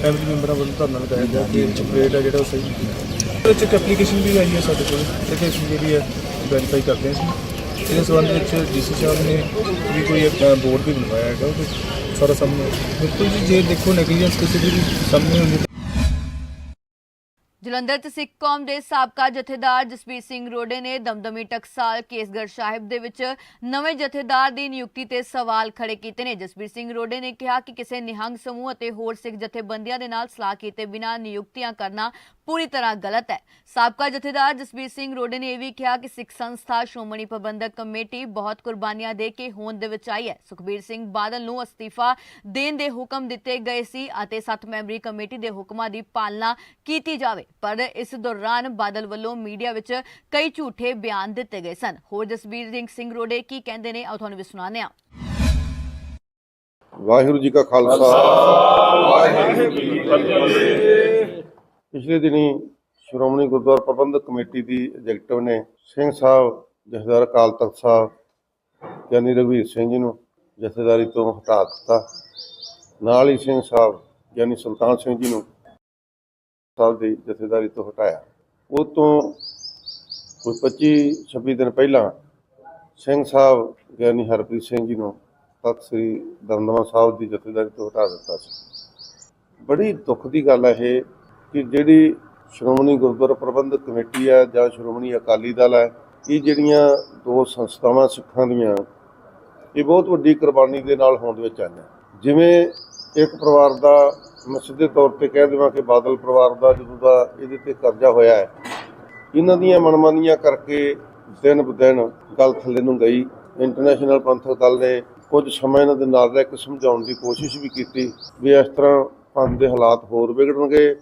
ਫੈਮਿਲੀ ਮੈਂਬਰਾਂ ਵੱਲੋਂ ਧਰਨਾ ਲਗਾਇਆ ਗਿਆ ਕਿ ਇੰਟਰਪ੍ਰੇਟ ਹੈ ਜਿਹੜਾ ਉਹ ਸਹੀ। ਉਹਦੇ ਵਿੱਚ ਇੱਕ ਐਪਲੀਕੇਸ਼ਨ ਵੀ ਆਈ ਹੈ ਸਾਡੇ ਕੋਲ, ਇਹਦੇ ਅਸੀਂ ਜਿਹੜੀ ਹੈ ਵੈਰੀਫਾਈ ਕਰਦੇ ਹਾਂ ਇਹਦੇ ਸਬੰਧ ਵਿੱਚ ਡੀਸੀ ਸਾਹਿਬ ਨੇ ਵੀ ਕੋਈ ਬੋਰਡ ਵੀ ਬਣਵਾਇਆ ਹੈਗਾ ਉਹਦੇ 'ਚ ਸਾਰਾ ਸਾਹਮਣੇ। ਬਿਲਕੁਲ ਜੀ, ਜੇ ਦੇਖੋ ਨੈਗਲੀਜੈਂਸ ਕਿਸੇ ਦੀ ਵੀ ਸਾਹਮਣੇ ਹੁੰਦੀ ਜਲੰਧਰ 'ਚ ਸਿੱਖ ਕੌਮ ਦੇ ਸਾਬਕਾ ਜਥੇਦਾਰ ਜਸਬੀਰ ਸਿੰਘ ਰੋਡੇ ਨੇ ਦਮਦਮੀ ਟਕਸਾਲ ਕੇਸਗੜ੍ਹ ਸਾਹਿਬ ਦੇ ਵਿੱਚ ਨਵੇਂ ਜਥੇਦਾਰ ਦੀ ਨਿਯੁਕਤੀ ਤੇ ਸਵਾਲ ਖੜੇ ਕੀਤੇ ਨੇ। ਜਸਬੀਰ ਸਿੰਘ ਰੋਡੇ ਨੇ ਕਿਹਾ ਕਿ ਕਿਸੇ ਨਿਹੰਗ ਸਮੂਹ ਅਤੇ ਹੋਰ ਸਿੱਖ ਜਥੇਬੰਦੀਆਂ ਦੇ ਨਾਲ ਸਲਾਹ ਕੀਤੇ ਬਿਨਾਂ ਨਿਯੁਕਤੀਆਂ ਕਰਨਾ ਪੂਰੀ ਤਰ੍ਹਾਂ ਗਲਤ ਹੈ। ਸਾਬਕਾ ਜਥੇਦਾਰ ਜਸਬੀਰ ਸਿੰਘ ਰੋਡੇ ਨੇ ਇਹ ਵੀ ਕਿਹਾ ਕਿ ਸਿੱਖ ਸੰਸਥਾ ਸ਼੍ਰੋਮਣੀ ਪ੍ਰਬੰਧਕ ਕਮੇਟੀ ਬਹੁਤ ਕੁਰਬਾਨੀਆਂ ਦੇ ਕੇ ਹੋਂਦ ਦੇ ਵਿੱਚ ਆਈ ਹੈ। ਸੁਖਬੀਰ ਸਿੰਘ ਬਾਦਲ ਨੂੰ ਅਸਤੀਫਾ ਦੇਣ ਦੇ ਹੁਕਮ ਦਿੱਤੇ ਗਏ ਸੀ ਅਤੇ 7 ਮੈਂਬਰੀ ਕਮੇਟੀ ਦੇ ਹੁਕਮਾਂ ਦੀ ਪਾਲਣਾ ਕੀਤੀ ਜਾਵੇ। ਪਰ ਇਸ ਦੌਰਾਨ ਬਾਦਲ ਵੱਲੋਂ ਮੀਡੀਆ ਵਿੱਚ ਕਈ ਝੂਠੇ ਬਿਆਨ ਦਿੱਤੇ ਗਏ ਸਨ। ਹੋਰ ਜਸਬੀਰ ਸਿੰਘ ਰੋਡੇ ਕੀ ਕਹਿੰਦੇ ਨੇ? ਆਓ ਤੁਹਾਨੂੰ ਵੀ ਸੁਣਾਉਂਦੇ ਹਾਂ। ਵਾਹਿਗੁਰੂ ਜੀ ਕਾ ਖਾਲਸਾ। ਵਾਹਿਗੁਰੂ ਜੀ ਕੀ ਫਤਿਹ ਪਿਛਲੇ ਦਿਨੀ ਸ਼੍ਰੋਮਣੀ ਗੁਰਦੁਆਰਾ ਪ੍ਰਬੰਧਕ ਕਮੇਟੀ ਦੀ ਐਗਜ਼ੈਕਟਿਵ ਨੇ ਸਿੰਘ ਸਾਹਿਬ, ਜਥੇਦਾਰ ਅਕਾਲ ਤਖਤ ਸਾਹਿਬ ਗਿਆਨੀ ਰਘਵੀਰ ਸਿੰਘ ਜੀ ਨੂੰ ਜਥੇਦਾਰੀ ਤੋਂ ਹਟਾ ਦਿੱਤਾ। ਨਾਲ ਹੀ ਸਿੰਘ ਸਾਹਿਬ ਗਿਆਨੀ ਸੁਲਤਾਨ ਸਿੰਘ ਜੀ ਨੂੰ ਸਾਹਿਬ ਦੀ ਜਥੇਦਾਰੀ ਤੋਂ ਹਟਾਇਆ। ਉਹ ਤੋਂ ਕੋਈ 25 26 ਦਿਨ ਪਹਿਲਾਂ ਸਿੰਘ ਸਾਹਿਬ ਗਿਆਨੀ ਹਰਪ੍ਰੀਤ ਸਿੰਘ ਜੀ ਨੂੰ ਤਖਤ ਸ੍ਰੀ ਦਮਦਮਾ ਸਾਹਿਬ ਦੀ ਜਥੇਦਾਰੀ ਤੋਂ ਹਟਾ ਦਿੱਤਾ ਸੀ। ਬੜੀ ਦੁੱਖ ਦੀ ਗੱਲ ਹੈ ਇਹ ਕਿ ਜਿਹੜੀ ਸ਼੍ਰੋਮਣੀ ਗੁਰਦੁਆਰਾ ਪ੍ਰਬੰਧਕ ਕਮੇਟੀ ਹੈ ਜਾਂ ਸ਼੍ਰੋਮਣੀ ਅਕਾਲੀ ਦਲ ਹੈ, ਇਹ ਜਿਹੜੀਆਂ ਦੋ ਸੰਸਥਾਵਾਂ ਸਿੱਖਾਂ ਦੀਆਂ, ਇਹ ਬਹੁਤ ਵੱਡੀ ਕੁਰਬਾਨੀ ਦੇ ਨਾਲ ਹੋਂਦ ਵਿੱਚ ਆਈਆਂ। ਜਿਵੇਂ ਇੱਕ ਪਰਿਵਾਰ ਦਾ ਮੈਂ ਸਿੱਧੇ ਤੌਰ ਤੇ ਕਹਿ ਦੇਵਾਂ ਕਿ ਬਾਦਲ ਪਰਿਵਾਰ ਦਾ ਜਦੋਂ ਦਾ ਇਹਦੇ ਤੇ ਕਰਜ਼ਾ ਹੋਇਆ ਹੈ, ਇਹਨਾਂ ਦੀਆਂ ਮਨਮਾਨੀਆਂ ਕਰਕੇ ਦਿਨ ਬ ਦਿਨ ਗੱਲ ਥੱਲੇ ਨੂੰ ਗਈ। ਇੰਟਰਨੈਸ਼ਨਲ ਪੰਥਕ ਦਲ ਨੇ ਕੁਝ ਸਮਾਂ ਇਹਨਾਂ ਦੇ ਨਾਲ ਰਹਿ ਕੇ ਸਮਝਾਉਣ ਦੀ ਕੋਸ਼ਿਸ਼ ਵੀ ਕੀਤੀ ਵੀ ਇਸ ਤਰ੍ਹਾਂ ਪੰਥ ਦੇ ਹਾਲਾਤ ਹੋਰ ਵਿਗੜਨਗੇ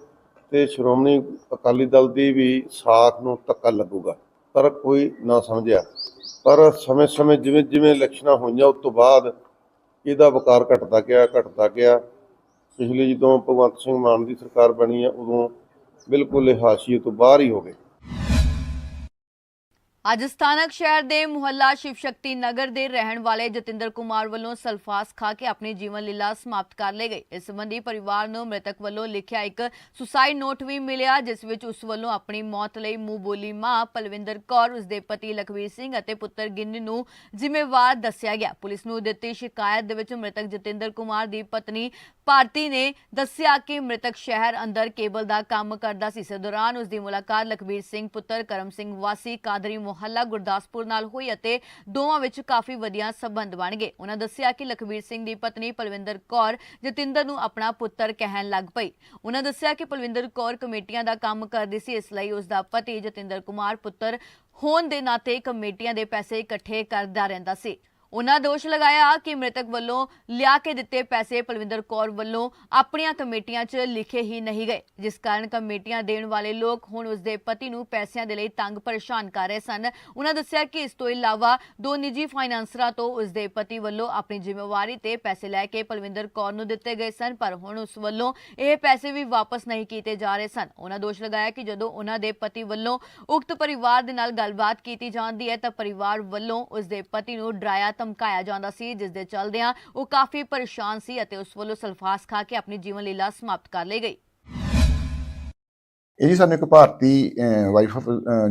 ਤੇ ਸ਼੍ਰੋਮਣੀ ਅਕਾਲੀ ਦਲ ਦੀ ਵੀ ਸਾਖ ਨੂੰ ਧੱਕਾ ਲੱਗੂਗਾ। ਪਰ ਕੋਈ ਨਾ ਸਮਝਿਆ। ਪਰ ਸਮੇਂ-ਸਮੇਂ ਜਿਵੇਂ ਜਿਵੇਂ ਇਲੈਕਸ਼ਨਾਂ ਹੋਈਆਂ, ਉਸ ਤੋਂ ਬਾਅਦ ਇਹਦਾ ਵਕਾਰ ਘਟਦਾ ਗਿਆ ਘਟਦਾ ਗਿਆ। ਪਿਛਲੇ ਜਦੋਂ ਭਗਵੰਤ ਸਿੰਘ ਮਾਨ ਦੀ ਸਰਕਾਰ ਬਣੀ ਹੈ ਉਦੋਂ ਬਿਲਕੁਲ ਇਹ ਹਾਸ਼ੀਏ ਤੋਂ ਬਾਹਰ ਹੀ ਹੋ ਗਏ। ਅੱਜ ਸਥਾਨਕ ਸ਼ਹਿਰ ਦੇ ਮੁਹੱਲਾ ਸ਼ਿਵ ਸ਼ਕਤੀ ਨਗਰ ਦੇ ਰਹਿਣ ਵਾਲੇ ਜਤਿੰਦਰ ਕੁਮਾਰ ਵੱਲੋਂ ਸਲਫਾਸ ਖਾ ਕੇ ਆਪਣੀ ਜੀਵਨ ਲੀਲਾ ਸਮਾਪਤ ਕਰ ਲਈ ਗਈ। ਇਸ ਸੰਬੰਧੀ ਪਰਿਵਾਰ ਨੂੰ ਮ੍ਰਿਤਕ ਵੱਲੋਂ ਲਿਖਿਆ ਇੱਕ ਸੁਸਾਈਡ ਨੋਟ ਵੀ ਮਿਲਿਆ, ਜਿਸ ਵਿੱਚ ਉਸ ਵੱਲੋਂ ਆਪਣੀ ਮੌਤ ਲਈ ਮੂੰਹ ਬੋਲੀ ਮਾਂ ਪਲਵਿੰਦਰ ਕੌਰ, ਉਸ ਦੇ ਪਤੀ ਲਖਵੀਰ ਸਿੰਘ ਅਤੇ ਪੁੱਤਰ ਗਿੰਨੀ ਨੂੰ ਜ਼ਿੰਮੇਵਾਰ ਦੱਸਿਆ ਗਿਆ। ਪੁਲਿਸ ਨੂੰ ਦਿੱਤੀ ਸ਼ਿਕਾਇਤ ਦੇ ਵਿੱਚ ਮ੍ਰਿਤਕ ਜਤਿੰਦਰ ਕੁਮਾਰ ਦੀ ਪਤਨੀ ਭਾਰਤੀ ਨੇ ਦੱਸਿਆ ਕਿ ਮ੍ਰਿਤਕ ਸ਼ਹਿਰ ਅੰਦਰ ਕੇਬਲ ਦਾ ਕੰਮ ਕਰਦਾ ਸੀ। ਇਸ ਦੌਰਾਨ ਉਸ ਦੀ ਮੁਲਾਕਾਤ ਲਖਬੀਰ ਸਿੰਘ, ਪੁੱਤਰ ਕਰਮ ਸਿੰਘ ਵਾਸੀ, ਕਾਦਰੀ ਮੁਹੱਲਾ ਗੁਰਦਾਸਪੁਰ ਨਾਲ ਹੋਈ ਅਤੇ ਦੋਵਾਂ ਵਿੱਚ ਕਾਫੀ ਵਧੀਆ ਸਬੰਧ ਬਣ ਗਏ। ਉਹਨਾਂ ਦੱਸਿਆ ਕਿ ਲਖਵੀਰ ਸਿੰਘ ਦੀ ਪਤਨੀ ਪਲਵਿੰਦਰ ਕੌਰ, ਜਤਿੰਦਰ ਨੂੰ ਆਪਣਾ ਪੁੱਤਰ ਕਹਿਣ ਲੱਗ ਪਈ। ਉਹਨਾਂ ਦੱਸਿਆ ਕਿ ਪਲਵਿੰਦਰ ਕੌਰ ਕਮੇਟੀਆਂ ਦਾ ਕੰਮ ਕਰਦੀ ਸੀ, ਇਸ ਲਈ ਉਸ ਦਾ ਪਤੀ ਜਤਿੰਦਰ ਕੁਮਾਰ ਪੁੱਤਰ ਹੋਣ ਦੇ ਨਾਤੇ ਕਮੇਟੀਆਂ ਦੇ ਪੈਸੇ ਇਕੱਠੇ ਕਰਦਾ ਰਹਿੰਦਾ ਸੀ। ਉਨ੍ਹਾਂ ਦੋਸ਼ ਲਗਾਇਆ ਕਿ ਮ੍ਰਿਤਕ ਵੱਲੋਂ ਲਿਆ ਕੇ ਦਿੱਤੇ ਪੈਸੇ ਪਲਵਿੰਦਰ ਕੌਰ ਵੱਲੋਂ ਆਪਣੀਆਂ ਕਮੇਟੀਆਂ 'ਚ ਲਿਖੇ ਹੀ ਨਹੀਂ ਗਏ, ਜਿਸ ਕਾਰਨ ਕਮੇਟੀਆਂ ਦੇਣ ਵਾਲੇ ਲੋਕ ਹੁਣ ਉਸ ਦੇ ਪਤੀ ਨੂੰ ਪੈਸਿਆਂ ਦੇ ਲਈ ਤੰਗ ਪਰੇਸ਼ਾਨ ਕਰ ਰਹੇ ਸਨ। ਉਹਨਾਂ ਦੱਸਿਆ ਕਿ ਇਸ ਤੋਂ ਇਲਾਵਾ ਦੋ ਨਿੱਜੀ ਫਾਈਨਾਂਸਰਾਂ ਤੋਂ ਉਸ ਦੇ ਪਤੀ ਵੱਲੋਂ ਆਪਣੀ ਜ਼ਿੰਮੇਵਾਰੀ ਤੇ ਪੈਸੇ ਲੈ ਕੇ ਪਲਵਿੰਦਰ ਕੌਰ ਨੂੰ ਦਿੱਤੇ ਗਏ ਸਨ, ਪਰ ਹੁਣ ਉਸ ਵੱਲੋਂ ਇਹ ਪੈਸੇ ਵੀ ਵਾਪਸ ਨਹੀਂ ਕੀਤੇ ਜਾ ਰਹੇ ਸਨ। ਉਨ੍ਹਾਂ ਦੋਸ਼ ਲਗਾਇਆ ਕਿ ਜਦੋਂ ਉਨ੍ਹਾਂ ਦੇ ਪਤੀ ਵੱਲੋਂ ਉਕਤ ਪਰਿਵਾਰ ਦੇ ਨਾਲ ਗੱਲਬਾਤ ਕੀਤੀ ਜਾਂਦੀ ਹੈ, ਤਾਂ ਪਰਿਵਾਰ ਵੱਲੋਂ ਉਸ ਦੇ ਪਤੀ ਨੂੰ ਡਰਾਇਆ ਧਮਕਾਇਆ ਜਾਂਦਾ ਸੀ ਜਿਸ ਦੇ ਚੱਲਦਿਆਂ ਉਹ ਕਾਫੀ ਪਰੇਸ਼ਾਨ ਸੀ ਅਤੇ ਉਸ ਵੱਲੋਂ ਸਲਫਾਸ ਖਾ ਕੇ ਆਪਣੀ ਜੀਵਨ ਲੀਲਾ ਸਮਾਪਤ ਕਰ ਲਈ ਗਈ। ਇਹ ਜੀ ਸਾਨੂੰ ਇੱਕ ਭਾਰਤੀ ਵਾਈਫ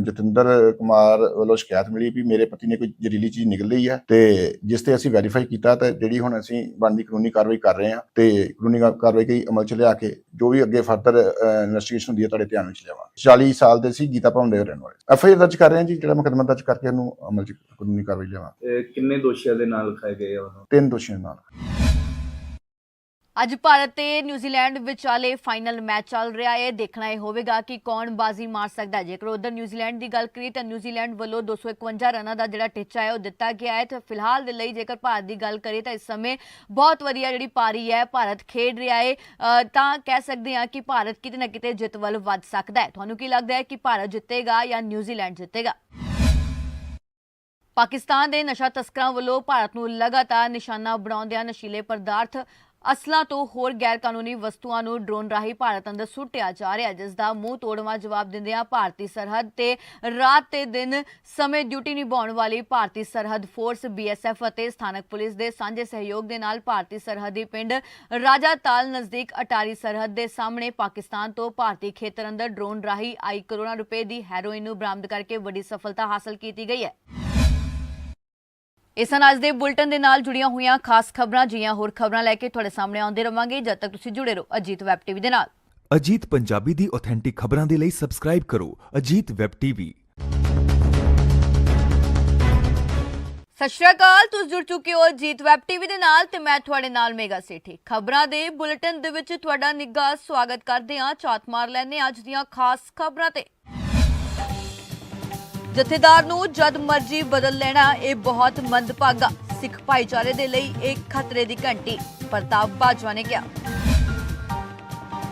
ਜਤਿੰਦਰ ਕੁਮਾਰ ਵੱਲੋਂ ਸ਼ਿਕਾਇਤ ਮਿਲੀ ਵੀ ਮੇਰੇ ਪਤੀ ਨੇ ਕੋਈ ਜ਼ਹਿਰੀਲੀ ਚੀਜ਼ ਨਿਕਲ ਲਈ ਹੈ ਤੇ ਜਿਸ ਤੇ ਅਸੀਂ ਵੈਰੀਫਾਈ ਕੀਤਾ ਤੇ ਜਿਹੜੀ ਹੁਣ ਅਸੀਂ ਬਣਦੀ ਕਾਨੂੰਨੀ ਕਾਰਵਾਈ ਕਰ ਰਹੇ ਹਾਂ ਤੇ ਕਾਨੂੰਨੀ ਕਾਰਵਾਈ ਕੀ ਅਮਲ ਚ ਲਿਆ ਕੇ ਜੋ ਵੀ ਅੱਗੇ ਫਰਦਰ ਇਨਵੈਸਟੀਗੇਸ਼ਨ ਹੁੰਦੀ ਹੈ ਤੁਹਾਡੇ ਧਿਆਨ ਵਿੱਚ ਲਿਆਵਾਂਗੇ। 40 ਸਾਲ ਦੇ ਸੀ ਗੀਤਾ ਭਵਨ ਦੇ ਰਹਿਣ ਵਾਲੇ। ਐਫ ਆਈ ਆਰ ਦਰਜ ਕਰ ਰਹੇ ਹਾਂ ਜੀ ਜਿਹੜਾ ਮੁਕੱਦਮਾ ਦਰਜ ਕਰਕੇ ਉਹਨੂੰ ਅਮਲ ਚ ਕਾਨੂੰਨੀ ਕਾਰਵਾਈ ਲਿਆਵਾਂਗੇ। ਕਿੰਨੇ ਦੋਸ਼ੀਆਂ ਦੇ ਨਾਲ ਲਿਖਾਏ ਗਏ ਆ ਉਹਨੂੰ? ਤਿੰਨ ਦੋਸ਼ੀਆਂ ਨਾਲ। ਅੱਜ ਭਾਰਤ ਤੇ ਨਿਊਜ਼ੀਲੈਂਡ ਵਿਚਾਲੇ ਫਾਈਨਲ ਮੈਚ ਚੱਲ ਰਿਹਾ ਹੈ। ਦੇਖਣਾ ਇਹ ਹੋਵੇਗਾ ਕਿ ਕੌਣ ਬਾਜ਼ੀ ਮਾਰ ਸਕਦਾ ਹੈ। ਜੇਕਰ ਉਧਰ ਨਿਊਜ਼ੀਲੈਂਡ ਦੀ ਗੱਲ ਕਰੀਏ ਤਾਂ ਨਿਊਜ਼ੀਲੈਂਡ ਵੱਲੋਂ 251 ਰਨਾਂ ਦਾ ਜਿਹੜਾ ਟੀਚਾ ਹੈ ਉਹ ਦਿੱਤਾ ਗਿਆ ਹੈ। ਤੇ ਫਿਲਹਾਲ ਦੇ ਲਈ ਜੇਕਰ ਭਾਰਤ ਦੀ ਗੱਲ ਕਰੀਏ ਤਾਂ ਇਸ ਸਮੇਂ ਬਹੁਤ ਵਧੀਆ ਜਿਹੜੀ ਪਾਰੀ ਹੈ, ਭਾਰਤ ਖੇਡ ਰਿਹਾ ਹੈ। ਤਾਂ ਕਹਿ ਸਕਦੇ ਹਾਂ ਕਿ ਭਾਰਤ ਕਿਤੇ ਨਾ ਕਿਤੇ ਜਿੱਤ ਵੱਲ ਵੱਧ ਸਕਦਾ ਹੈ। ਤੁਹਾਨੂੰ ਕੀ ਲੱਗਦਾ ਹੈ ਕਿ ਭਾਰਤ ਜਿੱਤੇਗਾ ਜਾਂ ਨਿਊਜ਼ੀਲੈਂਡ ਜਿੱਤੇਗਾ? ਪਾਕਿਸਤਾਨ ਦੇ ਨਸ਼ਾ ਤਸਕਰਾਂ ਵੱਲੋਂ ਭਾਰਤ ਨੂੰ ਲਗਾਤਾਰ ਨਿਸ਼ਾਨਾ ਬਣਾਉਂਦਿਆਂ ਨਸ਼ੀਲੇ ਪਦਾਰਥ ਅਸਲਾਂ ਤੋਂ ਹੋਰ ਗੈਰ ਕਾਨੂੰਨੀ ਵਸਤੂਆਂ ਨੂੰ ਡਰੋਨ ਰਾਹੀਂ ਭਾਰਤ ਅੰਦਰ ਸੁੱਟਿਆ ਜਾ ਰਿਹਾ ਹੈ ਜਿਸ ਦਾ ਮੂੰਹ ਤੋੜਵਾਂ ਜਵਾਬ ਦਿੰਦਿਆਂ ਭਾਰਤੀ ਸਰਹੱਦ ਤੇ ਰਾਤ ਤੇ ਦਿਨ ਸਮੇਂ ਡਿਊਟੀ ਨਿਭਾਉਣ ਵਾਲੀ ਭਾਰਤੀ ਸਰਹੱਦ ਫੋਰਸ ਬੀਐਸਐਫ ਅਤੇ ਸਥਾਨਕ ਪੁਲਿਸ ਦੇ ਸਾਂਝੇ ਸਹਿਯੋਗ ਦੇ ਨਾਲ ਭਾਰਤੀ ਸਰਹੱਦੀ ਪਿੰਡ ਰਾਜਾ ਤਾਲ ਨਜ਼ਦੀਕ ਅਟਾਰੀ ਸਰਹੱਦ ਦੇ ਸਾਹਮਣੇ ਪਾਕਿਸਤਾਨ ਤੋਂ ਭਾਰਤੀ ਖੇਤਰ ਅੰਦਰ ਡਰੋਨ ਰਾਹੀਂ ਆਈ ਕਰੋੜਾਂ ਰੁਪਏ ਦੀ ਹੈਰੋਇਨ ਨੂੰ ਬਰਾਮਦ ਕਰਕੇ ਵੱਡੀ ਸਫਲਤਾ ਹਾਸਲ ਕੀਤੀ ਗਈ ਹੈ। ਇਸ ਅੱਜ ਦੇ ਬੁਲਟਨ ਦੇ ਨਾਲ ਜੁੜੀਆਂ ਹੋਈਆਂ ਖਾਸ ਖਬਰਾਂ ਜੀਆਂ ਹੋਰ ਖਬਰਾਂ ਲੈ ਕੇ ਤੁਹਾਡੇ ਸਾਹਮਣੇ ਆਉਂਦੇ ਰਵਾਂਗੇ। ਜਦ ਤੱਕ ਤੁਸੀਂ ਜੁੜੇ ਰਹੋ ਅਜੀਤ ਵੈਬ ਟੀਵੀ ਦੇ ਨਾਲ। ਅਜੀਤ ਪੰਜਾਬੀ ਦੀ ਆਥੈਂਟਿਕ ਖਬਰਾਂ ਦੇ ਲਈ ਸਬਸਕ੍ਰਾਈਬ ਕਰੋ ਅਜੀਤ ਵੈਬ ਟੀਵੀ। ਸਤਿ ਸ਼੍ਰੀ ਅਕਾਲ ਤੁਸੀਂ ਜੁੜ ਚੁੱਕੇ ਹੋ ਅਜੀਤ ਵੈਬ ਟੀਵੀ ਦੇ ਨਾਲ ਤੇ ਮੈਂ ਤੁਹਾਡੇ ਨਾਲ ਮੇਗਾ ਸੇਠੀ। ਖਬਰਾਂ ਦੇ ਬੁਲਟਨ ਦੇ ਵਿੱਚ ਤੁਹਾਡਾ ਨਿੱਘਾ ਸਵਾਗਤ ਕਰਦੇ ਹਾਂ। ਝਾਤ ਮਾਰ ਲੈਨੇ ਅੱਜ ਦੀਆਂ ਖਾਸ ਖਬਰਾਂ ਤੇ। ਜਥੇਦਾਰ ਨੂੰ ਜਦ ਮਰਜ਼ੀ ਬਦਲ ਲੈਣਾ, ਇਹ ਬਹੁਤ ਮੰਦਭਾਗਾ। ਸਿੱਖ ਭਾਈਚਾਰੇ ਦੇ ਲਈ ਇੱਕ ਖਤਰੇ ਦੀ ਘੰਟੀ, ਪ੍ਰਤਾਪ ਬਾਜਵਾ ਨੇ ਕਿਹਾ।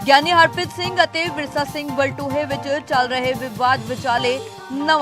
ਗਿਆਨੀ ਹਰਪ੍ਰੀਤ ਸਿੰਘ ਅਤੇ ਵਿਰਸਾ ਸਿੰਘ ਬਲਟੂਹੇ ਵਿੱਚ ਚੱਲ ਰਹੇ ਵਿਵਾਦ ਵਿਚਾਲੇ ਨਵਾਂ